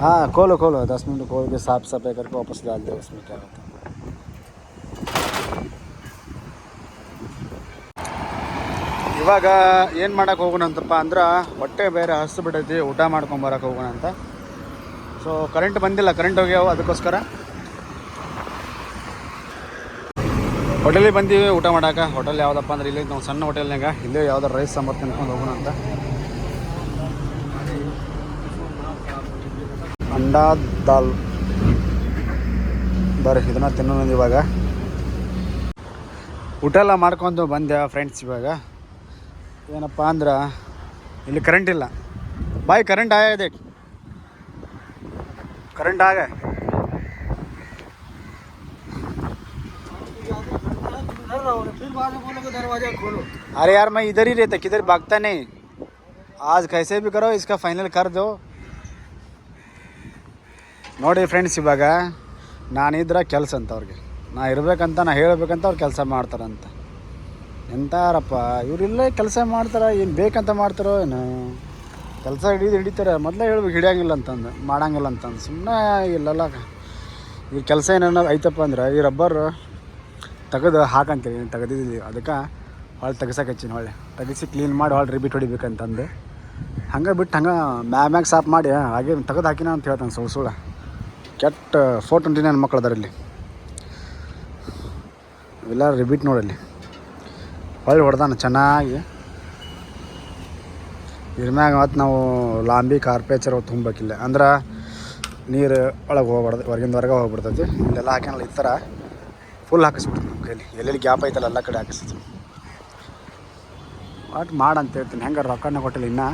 हाँ खोलो खोलो दस मिनट खोल के साफ सफाई करके वापस डाल दो उसमें क्या होता है ಇವಾಗ ಏನು ಮಾಡಕ್ಕೆ ಹೋಗೋಣ ಅಂತಪ್ಪ ಅಂದ್ರೆ ಹೊಟ್ಟೆ ಬೇರೆ ಹಸ್ತು ಬಿಟ್ಟೈತಿ ಊಟ ಮಾಡ್ಕೊಂಬರಕ್ಕೆ ಹೋಗೋಣ ಅಂತ ಸೊ ಕರೆಂಟ್ ಬಂದಿಲ್ಲ ಕರೆಂಟ್ ಹೋಗ್ಯಾವ ಅದಕ್ಕೋಸ್ಕರ ಹೋಟೆಲಿಗೆ ಬಂದೀವಿ ಊಟ ಮಾಡಕ್ಕೆ ಹೋಟೆಲ್ ಯಾವುದಪ್ಪ ಅಂದ್ರೆ ಇಲ್ಲಿ ನಾವು ಸಣ್ಣ ಹೋಟೆಲ್ನಾಗ ಇಲ್ಲೇ ಯಾವ್ದಾರು ರೈಸ್ ಸಾಂಬಾರು ತಿನ್ಕೊಂಡು ಹೋಗೋಣ ಅಂತ ಅಂಡಾ ದಾಲ್ ಬರ್ರಿ ಇದನ್ನ ತಿನ್ನೋಣ ಇವಾಗ ಊಟ ಎಲ್ಲ ಮಾಡ್ಕೊಂಡು ಬಂದೆ ಫ್ರೆಂಡ್ಸ್ ಇವಾಗ ಏನಪ್ಪ ಅಂದ್ರೆ ಇಲ್ಲಿ ಕರೆಂಟ್ ಇಲ್ಲ ಬಾಯ್ ಕರೆಂಟ್ ಆಯ ದೇಖ್ करंट आ गए फिर बाद में बोलोगे दरवाजा खोलो अरे यार मैं इधर ही रहता किधर भागता नहीं आज कैसे भी करो इसका फाइनल कर दो ನೋಡಿ ಫ್ರೆಂಡ್ಸ್ ಇವಾಗ ನಾನಿದ್ರೆ ಕೆಲಸ ಅಂತ ಅವ್ರಿಗೆ. ನಾ ಇರಬೇಕಂತ, ನಾ ಹೇಳಬೇಕಂತ ಅವ್ರು ಕೆಲಸ ಮಾಡ್ತಾರಂತ. ಎಂತಾರಪ್ಪ, ಇವರಿಲ್ಲೇ ಕೆಲಸ ಮಾಡ್ತಾರ, ಏನು ಬೇಕಂತ ಮಾಡ್ತಾರೋ ಏನು. ಕೆಲಸ ಹಿಡಿದು ಹಿಡಿತಾರೆ. ಮೊದಲೇ ಹೇಳ್ಬೇಕು, ಹಿಡಿಯಂಗಿಲ್ಲ ಅಂತಂದು, ಮಾಡಂಗಿಲ್ಲ ಅಂತಂದು. ಸುಮ್ಮನೆ ಇಲ್ಲಲ್ಲ. ಈ ಕೆಲಸ ಏನೇನೋ ಐತಪ್ಪ ಅಂದ್ರೆ, ಈ ರಬ್ಬರ್ ತೆಗೆದು ಹಾಕಂತೀವಿ ತೆಗೆದಿದ್ದೀವಿ. ಅದಕ್ಕೆ ಹೊಳೆ ತೆಗ್ಸಕ್ಕೆ ಹಚ್ಚಿನ, ಹೊಳ್ಳೆ. ತೆಗಿಸಿ ಕ್ಲೀನ್ ಮಾಡಿ ಹೊಳ್ಳಿ ರಿಬಿಟ್ ಹೊಡಿಬೇಕಂತಂದು. ಹಂಗೆ ಬಿಟ್ಟು ಹಂಗೆ ಮ್ಯಾಮ್ಯಾಗ ಸಾಫ್ ಮಾಡಿ, ಹಾಗೆ ತೆಗೆದು ಹಾಕಿನ ಅಂತ ಹೇಳ್ತಾನೆ ಸುಳ್ಳು ಸುಳ್ಳು ಕೆಟ್ಟ ಫೋರ್ ಟ್ವೆಂಟಿ ನೈನ್ ಮಕ್ಳು ಅದಾರಲ್ಲಿ ಇಲ್ಲ. ರಿಬಿಟ್ ನೋಡಲ್ಲಿ ಹೊಳ್ಳಿ ಹೊಡೆದಾನ ಚೆನ್ನಾಗಿ. ಇದ್ರ ಮ್ಯಾಗ ಮತ್ತು ನಾವು ಲಾಂಬಿ, ಕಾರ್ಪೇಚರ್ ತುಂಬಬೇಕಿಲ್ಲ ಅಂದ್ರೆ ನೀರು ಒಳಗೆ ಹೋಗ್ಬಾರ್ದು, ಹೊರಗಿಂದ ಹೊರಗೆ ಹೋಗ್ಬಿಡ್ತೈತಿ. ಇಲ್ಲೆಲ್ಲ ಹಾಕ್ಯಾನಲ್ಲ ಈ ಥರ ಫುಲ್ ಹಾಕಿಸ್ಬಿಡ್ತೀನಿ ನಮ್ಮ ಕೈಲಿ. ಎಲ್ಲೆಲ್ಲಿ ಗ್ಯಾಪ್ ಐತಲ್ಲ ಎಲ್ಲ ಕಡೆ ಹಾಕಿಸ್ತೀನಿ. ಒಟ್ಟು ಮಾಡು ಅಂತ ಹೇಳ್ತೀನಿ. ಹೆಂಗೆ ರೊಕ್ಕನೇ ಕೊಟ್ಟಿಲ್ಲ ಇನ್ನೂ.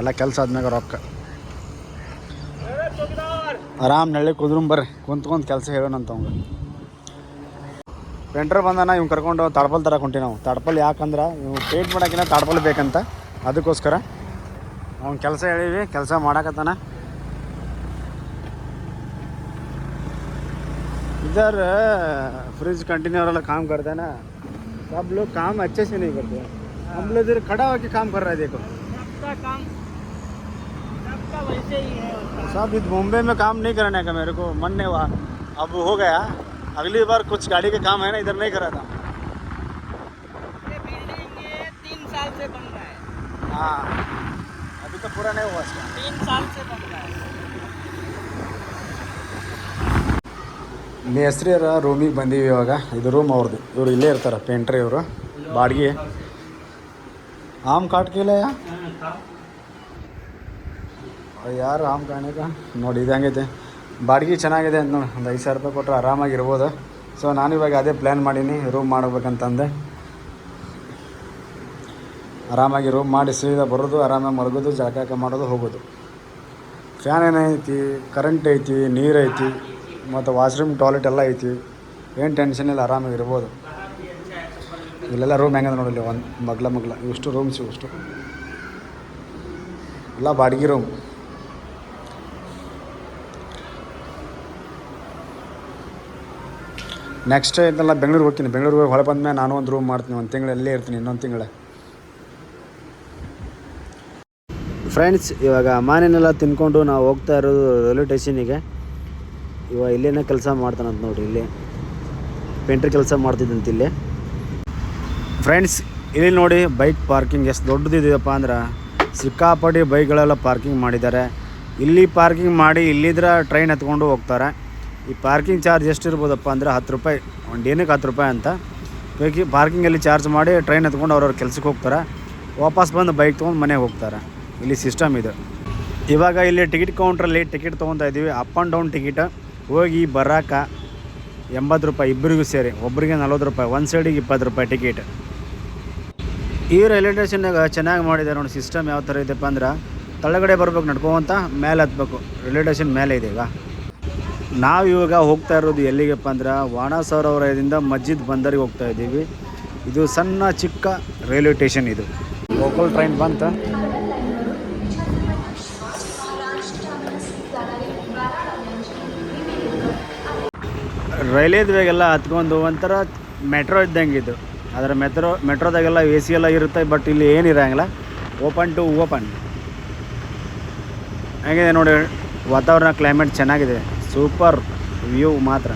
ಎಲ್ಲ ಕೆಲಸ ಆದ್ಮ್ಯಾಗ ರೊಕ್ಕ. ಆರಾಮ್ ನಳ್ಳಿ ಕುದುರು ಬರ್ರಿ ಕುಂತ್ಕೊಂಡ್ ಕೆಲಸ ಹೇಳೋಣಂತ ಅವಂಗ ಪೆಂಟ್ರ್ ಬಂದಾನ ಇವ್ನು ಕರ್ಕೊಂಡು ತಡ್ಪಲ್ ತರಕ್ಕೆ ಹೊಂಟಿ ನಾವು ತಡ್ಪಲ್ ಯಾಕಂದ್ರೆ ಇವ್ ಪೇಂಟ್ ಮಾಡೋಕಿನ ತಡ್ಪಲ್ ಬೇಕಂತ ಅದಕ್ಕೋಸ್ಕರ ಅವ್ನ ಕೆಲಸ ಹೇಳಿವಿ ಕೆಲಸ ಮಾಡಾಕತ್ತಾನ इधर फ्रिज कंटेनर वाला काम करता है ना सब लोग काम अच्छे से नहीं करते हम लोग इधर खड़ा होकर काम कर रहा है देखो सबका काम सबका वैसे ही है सब इधर मुंबई में काम नहीं करने का मेरे को मन नहीं हुआ अब हो गया अगली बार कुछ गाड़ी का काम है ना इधर नहीं करा था ये बिल्डिंग ये तीन साल से बन रहा है हाँ अभी तो पूरा नहीं हुआ इसका तीन साल से बन रहा है ಮೇಸ್ತ್ರಿಯರ ರೂಮಿಗೆ ಬಂದೀವಿ ಇವಾಗ ಇದು ರೂಮ್ ಅವ್ರದ್ದು ಇವರು ಇಲ್ಲೇ ಇರ್ತಾರೆ ಪೇಂಟ್ರಿ ಇವರು ಬಾಡಿಗೆ ಆಮ್ ಕಾಟ್ಕಿಲ್ಲ ಯಾರು ಆಮ್ ಕಾಣಿಕ ನೋಡಿ ಇದು ಹಂಗೈತೆ ಬಾಡಿಗೆ ಚೆನ್ನಾಗಿದೆ ಅಂತ ನೋಡಿ, ಒಂದು ಐದು ಸಾವಿರ ರೂಪಾಯಿ ಕೊಟ್ಟರೆ ಆರಾಮಾಗಿರ್ಬೋದು. ಸೊ ನಾನು ಇವಾಗ ಅದೇ ಪ್ಲ್ಯಾನ್ ಮಾಡೀನಿ ರೂಮ್ ಮಾಡ್ಬೇಕಂತಂದೆ. ಆರಾಮಾಗಿ ರೂಮ್ ಮಾಡಿ, ಸೀದಾ ಬರೋದು, ಆರಾಮಾಗಿ ಮಲಗೋದು ಜಳಕಾಕ ಮಾಡೋದು, ಹೋಗೋದು. ಫ್ಯಾನ್ ಏನೈತಿ? ಕರೆಂಟ್ ಐತಿ, ನೀರು ಐತಿ, ಮತ್ತು ವಾಶ್ರೂಮ್ ಟಾಯ್ಲೆಟ್ ಎಲ್ಲ ಐತಿ. ಏನು ಟೆನ್ಷನ್ ಇಲ್ಲ ಆರಾಮಾಗಿ ಇರ್ಬೋದು ಇಲ್ಲೆಲ್ಲ ರೂಮ್ ಹೆಂಗದ ನೋಡಿಲ್ಲ ಒಂದು ಮಗ್ಲ ಮಗ್ಲ. ಇಷ್ಟು ರೂಮ್ಸ್ ಇಷ್ಟು ಎಲ್ಲ ಬಾಡಿಗೆ ರೂಮ್ ನೆಕ್ಸ್ಟ್ ಇದೆಲ್ಲ ಬೆಂಗಳೂರಿಗೆ ಹೋಗ್ತೀನಿ. ಬೆಂಗಳೂರಿಗೆ ಹೋಗಿ ಹೊಳೆ ಬಂದ್ಮೇಲೆ ನಾನು ಒಂದು ರೂಮ್ ಮಾಡ್ತೀನಿ. ಒಂದು ತಿಂಗಳು ಅಲ್ಲೇ ಇರ್ತೀನಿ, ಇನ್ನೊಂದು ತಿಂಗಳ. ಫ್ರೆಂಡ್ಸ್ ಇವಾಗ ಮಾನೆಲ್ಲ ತಿನ್ಕೊಂಡು ನಾವು ಹೋಗ್ತಾ ಇರೋದು ರೈಲ್ವೆ ಟೇಷನಿಗೆ ಇವಾಗ ಇಲ್ಲೇನೇ ಕೆಲಸ ಮಾಡ್ತಾನಂತ ನೋಡಿ ಇಲ್ಲಿ. ಪೇಂಟ್ರ್ ಕೆಲಸ ಮಾಡ್ತಿದ್ದಂತೆ ಇಲ್ಲಿ. ಫ್ರೆಂಡ್ಸ್ ಇಲ್ಲಿ ನೋಡಿ ಬೈಕ್ ಪಾರ್ಕಿಂಗ್ ಎಷ್ಟು ದೊಡ್ಡದಿದೆಯಪ್ಪ ಅಂದ್ರೆ ಸಿಕ್ಕಾಪಟ್ಟಿ ಬೈಕ್ಗಳೆಲ್ಲ ಪಾರ್ಕಿಂಗ್ ಮಾಡಿದ್ದಾರೆ. ಇಲ್ಲಿ ಪಾರ್ಕಿಂಗ್ ಮಾಡಿ, ಇಲ್ಲಿದ್ರೆ ಟ್ರೈನ್ ಎತ್ಕೊಂಡು ಹೋಗ್ತಾರೆ. ಈ ಪಾರ್ಕಿಂಗ್ ಚಾರ್ಜ್ ಎಷ್ಟು ಇರ್ಬೋದಪ್ಪ ಅಂದ್ರೆ ಹತ್ತು ರೂಪಾಯಿ. ಒಂದು ಏನಕ್ಕೆ ಹತ್ತು ರೂಪಾಯಿ ಅಂತ. ಬೇಕಿ ಪಾರ್ಕಿಂಗಲ್ಲಿ ಚಾರ್ಜ್ ಮಾಡಿ ಟ್ರೈನ್ ಎತ್ಕೊಂಡು ಅವ್ರವ್ರ ಕೆಲ್ಸಕ್ಕೆ ಹೋಗ್ತಾರೆ. ವಾಪಸ್ ಬಂದು ಬೈಕ್ ತೊಗೊಂಡು ಮನೆಗೆ ಹೋಗ್ತಾರೆ. ಇಲ್ಲಿ ಸಿಸ್ಟಮ್ ಇದು. ಇವಾಗ ಇಲ್ಲಿ ಟಿಕೆಟ್ ಕೌಂಟ್ರಲ್ಲಿ ಟಿಕೆಟ್ ತೊಗೊತಾ ಇದ್ದೀವಿ. Up and down ticket. ಹೋಗಿ ಬರಾಕ ಎಂಬತ್ತು ರೂಪಾಯಿ ಇಬ್ಬರಿಗೂ ಸೇರಿ. ಒಬ್ಬರಿಗೆ ನಲ್ವತ್ತು ರೂಪಾಯಿ, ಒಂದು ಸೈಡಿಗೆ ಇಪ್ಪತ್ತು ರೂಪಾಯಿ ಟಿಕೆಟ್. ಈ ರೈಲ್ವೆ ಸ್ಟೇಷನ್ನಾಗ ಚೆನ್ನಾಗಿ ಮಾಡಿದ್ದಾರೆ ನೋಡಿ ಸಿಸ್ಟಮ್ ಯಾವ ಥರ ಇದೆಪ್ಪ ಅಂದ್ರೆ. ತಳಗಡೆ ಬರ್ಬೇಕು ನಡ್ಕೊಂತ ಮೇಲೆ ಹತ್ಬೇಕು. ರೈಲ್ವೆ ಸ್ಟೇಷನ್ ಮೇಲೆ ಇದೆ ಈಗ. ನಾವು ಇವಾಗ ಹೋಗ್ತಾ ಇರೋದು ಎಲ್ಲಿಗೆಪ್ಪ ಅಂದ್ರೆ ವಾಣ ಸರೋವರದಿಂದ ಮಜ್ಜಿದ್ ಬಂದರಿಗೆ ಹೋಗ್ತಾ ಇದ್ದೀವಿ. ಇದು ಸಣ್ಣ ಚಿಕ್ಕ ರೈಲ್ವೆ ಸ್ಟೇಷನ್ ಇದು. ಲೋಕಲ್ ಟ್ರೈನ್ ಬಂತ. ರೈಲ್ವೇದ್ವಾಗೆಲ್ಲ ಹತ್ಕೊಂಡು ಒಂಥರ ಮೆಟ್ರೋ ಇದ್ದಂಗೆ ಇದು. ಅದರ ಮೆಟ್ರೋ, ಮೆಟ್ರೋದಾಗೆಲ್ಲ ಎ ಸಿ ಎಲ್ಲ ಇರುತ್ತೆ, ಬಟ್ ಇಲ್ಲಿ ಏನಿರಂಗಿಲ್ಲ ಓಪನ್ ಟು ಓಪನ್ ಹೇಗಿದೆ ನೋಡಿ, ವಾತಾವರಣ ಕ್ಲೈಮೇಟ್ ಚೆನ್ನಾಗಿದೆ. ಸೂಪರ್ ವ್ಯೂ ಮಾತ್ರ.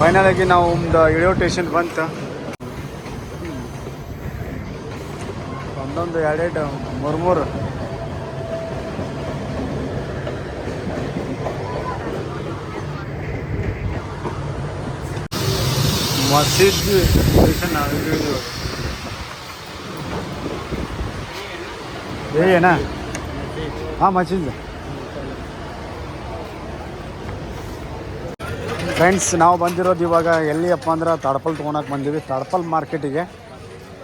ಫೈನಲ್ ಆಗಿ ನಾವು ಒಂದು ಇಳಿಯೋ ಟೇಷನ್ ಬಂತು. ಒಂದೊಂದು ಎರಡೆರಡು ಮೂರು ಮೂರು. ಮಸೀದ್ ಏನಾ? ಹಾಂ ಮಸೀದ್ ಫ್ರೆಂಡ್ಸ್ ನಾವು ಬಂದಿರೋದು ಇವಾಗ ಎಲ್ಲಿಯಪ್ಪ ಅಂದ್ರೆ ತಡಪಲ್ ತೊಗೊಳಕ್ಕೆ ಬಂದೀವಿ. ತಡಪಲ್ ಮಾರ್ಕೆಟಿಗೆ.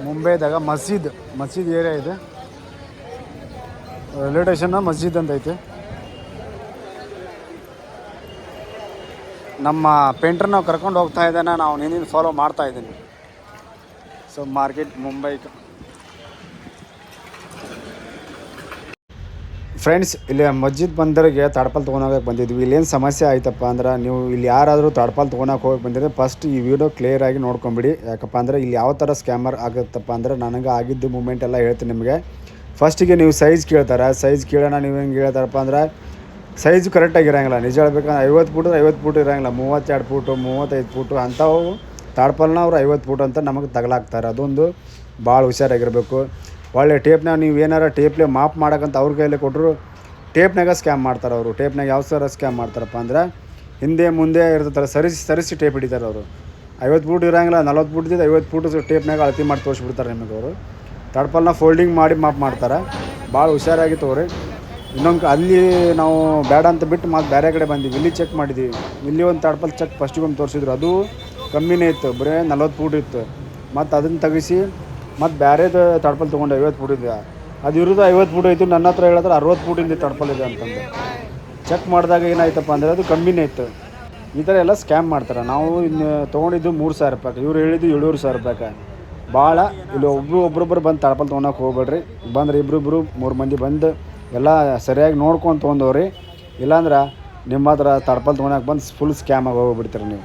ಮುಂಬೈದಾಗ ಮಸೀದ್ ಮಸೀದ್ ಏರಿಯಾ ಇದೆ. ರೈಲ್ವೆ ಸ್ಟೇಷನ್ ಮಸೀದ್ ಅಂತ ಐತೆ. ನಮ್ಮ ಪೇಂಟ್ರನ್ನ ಕರ್ಕೊಂಡು ಹೋಗ್ತಾ ಇದ್ದಾನೆ, ನಾವು ನಿನ್ನ ಫಾಲೋ ಮಾಡ್ತಾ ಇದ್ದೀನಿ. ಸೊ ಮಾರ್ಕೆಟ್ ಮುಂಬೈ ಫ್ರೆಂಡ್ಸ್ ಇಲ್ಲಿ ಮಸ್ಜಿದ್ ಬಂದರಿಗೆ ತಾಡ್ಪಾಲ್ ತೊಗೊಂಡೋಗಕ್ಕೆ ಬಂದಿದ್ವಿ. ಇಲ್ಲೇನು ಸಮಸ್ಯೆ ಆಯ್ತಪ್ಪ ಅಂದ್ರೆ ನೀವು ಇಲ್ಲಿ ಯಾರಾದರೂ ತಾಡ್ಪಾಲ್ ತೊಗೊಳಕ್ಕೆ ಹೋಗಕ್ಕೆ ಬಂದಿದ್ರೆ ಫಸ್ಟ್ ಈ ವಿಡಿಯೋ ಕ್ಲಿಯರ್ ಆಗಿ ನೋಡ್ಕೊಂಬಿಡಿ. ಯಾಕಪ್ಪ ಅಂದ್ರೆ ಇಲ್ಲಿ ಯಾವ ಥರ ಸ್ಕ್ಯಾಮರ್ ಆಗುತ್ತಪ್ಪ ಅಂದ್ರೆ ನನಗೆ ಆಗಿದ್ದು ಮೂಮೆಂಟ್ ಎಲ್ಲ ಹೇಳ್ತೀನಿ ನಿಮಗೆ. ಫಸ್ಟಿಗೆ ನೀವು ಸೈಜ್ ಕೇಳ್ತಾರೆ. ಸೈಜ್ ಕೇಳೋಣ, ನೀವು ಹೆಂಗೆ ಹೇಳ್ತಾರಪ್ಪ ಅಂದ್ರೆ ಸೈಜು ಕರೆಕ್ಟಾಗಿ ಇರೋಂಗಿಲ್ಲ. ನಿಜ ಹೇಳ್ಬೇಕಂದ್ರೆ ಐವತ್ತು ಫೂಟ್ ಐವತ್ತು ಫೂಟ್ ಇರೋಂಗಿಲ್ಲ. ಮೂವತ್ತೆರಡು ಫೂಟು ಮೂವತ್ತೈದು ಫೂಟು ಅಂಥವು ತಾಡ್ಪಲ್ನ ಅವ್ರು ಐವತ್ತು ಫೂಟ್ ಅಂತ ನಮಗೆ ತಗಲಾಗ್ತಾರೆ ಅದೊಂದು ಭಾಳ ಹುಷಾರಾಗಿರಬೇಕು. ಒಳ್ಳೆ ಟೇಪ್ನಾಗ ನೀವು ಏನಾರ ಟೇಪ್ಲೆ ಮಾಪ್ ಮಾಡೋಕ್ಕಂತ ಅವ್ರ ಕೈಯಲ್ಲಿ ಕೊಟ್ಟರು ಟೇಪ್ನಾಗ ಸ್ಕ್ಯಾಮ್ ಮಾಡ್ತಾರೆ ಅವರು. ಟೇಪ್ನಾಗ ಯಾವ ಥರ ಸ್ಕ್ಯಾಮ್ ಮಾಡ್ತಾರಪ್ಪ ಅಂದ್ರೆ ಹಿಂದೆ ಮುಂದೆ ಇರ್ತಾರೆ ಸರಿಸಿ ಸರಿಸಿ ಟೇಪ್ ಹಿಡಿತಾರೆ ಅವರು. ಐವತ್ತು ಫೂಟ್ ಇರೋಂಗಿಲ್ಲ, ನಲ್ವತ್ತು ಫೂಟ್ ಇದ್ದಿದ್ದು ಐವತ್ತು ಫೂಟ್ ಟೇಪ್ನಾಗ ಅಳತಿ ಮಾಡಿ ತೋರಿಸ್ಬಿಡ್ತಾರೆ ನಿಮಗೆ ಅವರು. ತಡ್ಪಲ್ನ ಫೋಲ್ಡಿಂಗ್ ಮಾಡಿ ಮಾಪ್ ಮಾಡ್ತಾರೆ. ಭಾಳ ಹುಷಾರಾಗಿ ತಗೋರಿ. ಇನ್ನೊಂದು ಅಲ್ಲಿ ನಾವು ಬೇಡ ಅಂತ ಬಿಟ್ಟು ಮತ್ತೆ ಬೇರೆ ಕಡೆ ಬಂದೀವಿ. ಇಲ್ಲಿ ಚೆಕ್ ಮಾಡಿದ್ವಿ. ಇಲ್ಲಿ ಒಂದು ತಡಪಲ್ ಚೆಕ್ ಫಸ್ಟಿಗೆ ಒಂದು ತೋರಿಸಿದ್ರು. ಅದು ಕಮ್ಮಿನೇ ಇತ್ತು. ಬರೀ ನಲ್ವತ್ತು ಫೂಟ್ ಇತ್ತು. ಮತ್ತು ಅದನ್ನು ತೆಗಿಸಿ ಮತ್ತು ಬೇರೆದು ತಡ್ಪಲ್ ತೊಗೊಂಡು ಐವತ್ತು ಫೂಟ್ ಇದೆ ಅದು ಇರೋದು ಐವತ್ತು ಫೂಟ್ ಐತಿ. ನನ್ನ ಹತ್ರ ಹೇಳಿದ್ರೆ ಅರವತ್ತು ಫೂಟಿಂದ ತಡಪಲ್ ಇದೆ ಅಂತಂದು. ಚೆಕ್ ಮಾಡಿದಾಗ ಏನಾಯ್ತಪ್ಪ ಅಂದರೆ ಅದು ಕಮ್ಮಿನೇ ಇತ್ತು. ಈ ಥರ ಎಲ್ಲ ಸ್ಕ್ಯಾಮ್ ಮಾಡ್ತಾರೆ. ನಾವು ಇನ್ನು ತೊಗೊಂಡಿದ್ದು ಮೂರು ಸಾವಿರ ರೂಪಾಯಿ. ಇವ್ರು ಹೇಳಿದ್ದು ಏಳುವರೆ ಸಾವಿರ ರೂಪಾಯಿ. ಭಾಳ ಇಲ್ಲಿ ಒಬ್ಬರು ಒಬ್ರೊಬ್ರು ಬಂದು ತಡ್ಪಲ್ ತೊಗೊಳಕ್ಕೆ ಹೋಗ್ಬೇಡ್ರಿ. ಬಂದ್ರೆ ಇಬ್ಬರಿಬ್ರು ಮೂರು ಮಂದಿ ಬಂದು ಎಲ್ಲ ಸರಿಯಾಗಿ ನೋಡ್ಕೊಂಡು ತೊಗೊಂಡವ್ರಿ. ಇಲ್ಲಾಂದ್ರೆ ನಿಮ್ಮ ಹತ್ರ ತಡ್ಪಲ್ ತೊಗೊಳಕ್ಕೆ ಬಂದು ಫುಲ್ ಸ್ಕ್ಯಾಮ್ ಆಗಿ ಹೋಗ್ಬಿಡ್ತೀರಿ ನೀವು.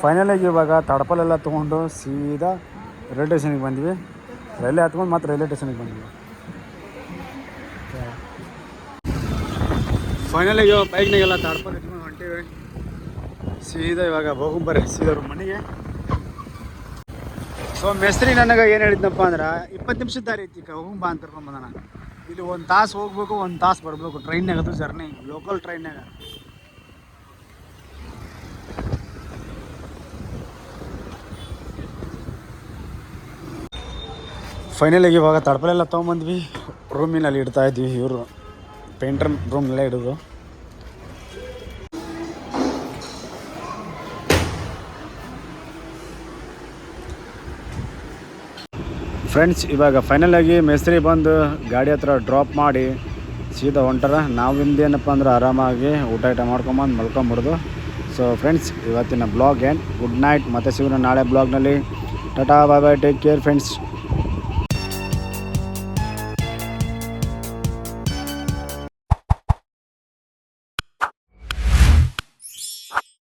ಫೈನಲಾಗಿ ಇವಾಗ ತಡಪಲೆಲ್ಲ ತೊಗೊಂಡು ಸೀದಾ ರೈಲ್ವೆ ಸ್ಟೇಷನಿಗೆ ಬಂದ್ವಿ. ರೈಲ್ವೆ ಹತ್ಕೊಂಡು ಮತ್ತೆ ರೈಲ್ವೆ ಸ್ಟೇಷನಿಗೆ ಬಂದ್ವಿ. ಫೈನಲಾಗಿ ಬೈಕ್ನಾಗೆಲ್ಲ ತಡಪಲ್ ಇಟ್ಕೊಂಡು ಹೊಂಟೀವಿ. ಸೀದಾ ಇವಾಗ ಹೋಗುಂಬರ್ರಿ ಸೀದಾ ಅವ್ರ ಮನೆಗೆ. ಸೊ ಮೆಸ್ರಿ ನನಗೆ ಏನು ಹೇಳಿದ್ನಪ್ಪ ಅಂದ್ರೆ, ಇಪ್ಪತ್ತು ನಿಮಿಷದ ದಾರಿ ಐತಿ ಹೋಗುಂಬ ಅಂತ ಕರ್ಕೊಂಬಂದಾನ ಇಲ್ಲಿ ಒಂದು ತಾಸು ಹೋಗ್ಬೇಕು, ಒಂದು ತಾಸು ಬರಬೇಕು. ಟ್ರೈನ್ಯಾಗ ಅದು ಜರ್ನಿ ಲೋಕಲ್ ಟ್ರೈನ್ಯಾಗ ಫೈನಲಾಗಿ ಇವಾಗ ತಡಪಲೆಲ್ಲ ತೊಗೊಂಬಂದ್ವಿ. ರೂಮಿನಲ್ಲಿ ಇಡ್ತಾ ಇದ್ವಿ ಇವರು. ಪೇಂಟರ್ ರೂಮ್ನಲ್ಲೇ ಇಡೋದು. ಫ್ರೆಂಡ್ಸ್ ಇವಾಗ ಫೈನಲಾಗಿ ಮೇಸ್ತ್ರಿ ಬಂದು ಗಾಡಿ ಹತ್ರ ಡ್ರಾಪ್ ಮಾಡಿ ಸೀದಾ ಹೊಂಟಾರ. ನಾವು ಏನಪ್ಪ ಅಂದ್ರೆ ಆರಾಮಾಗಿ ಊಟ ಊಟ ಮಾಡ್ಕೊಂಬಂದು ಮಲ್ಕೊಂಬಿಡ್ದು. ಸೊ ಫ್ರೆಂಡ್ಸ್ ಇವತ್ತಿನ ಬ್ಲಾಗ್ ಏನು? ಗುಡ್ ನೈಟ್ ಮತ್ತೆ ಸಿಗೋಣ ನಾಳೆ ಬ್ಲಾಗ್ನಲ್ಲಿ tata bye bye take care friends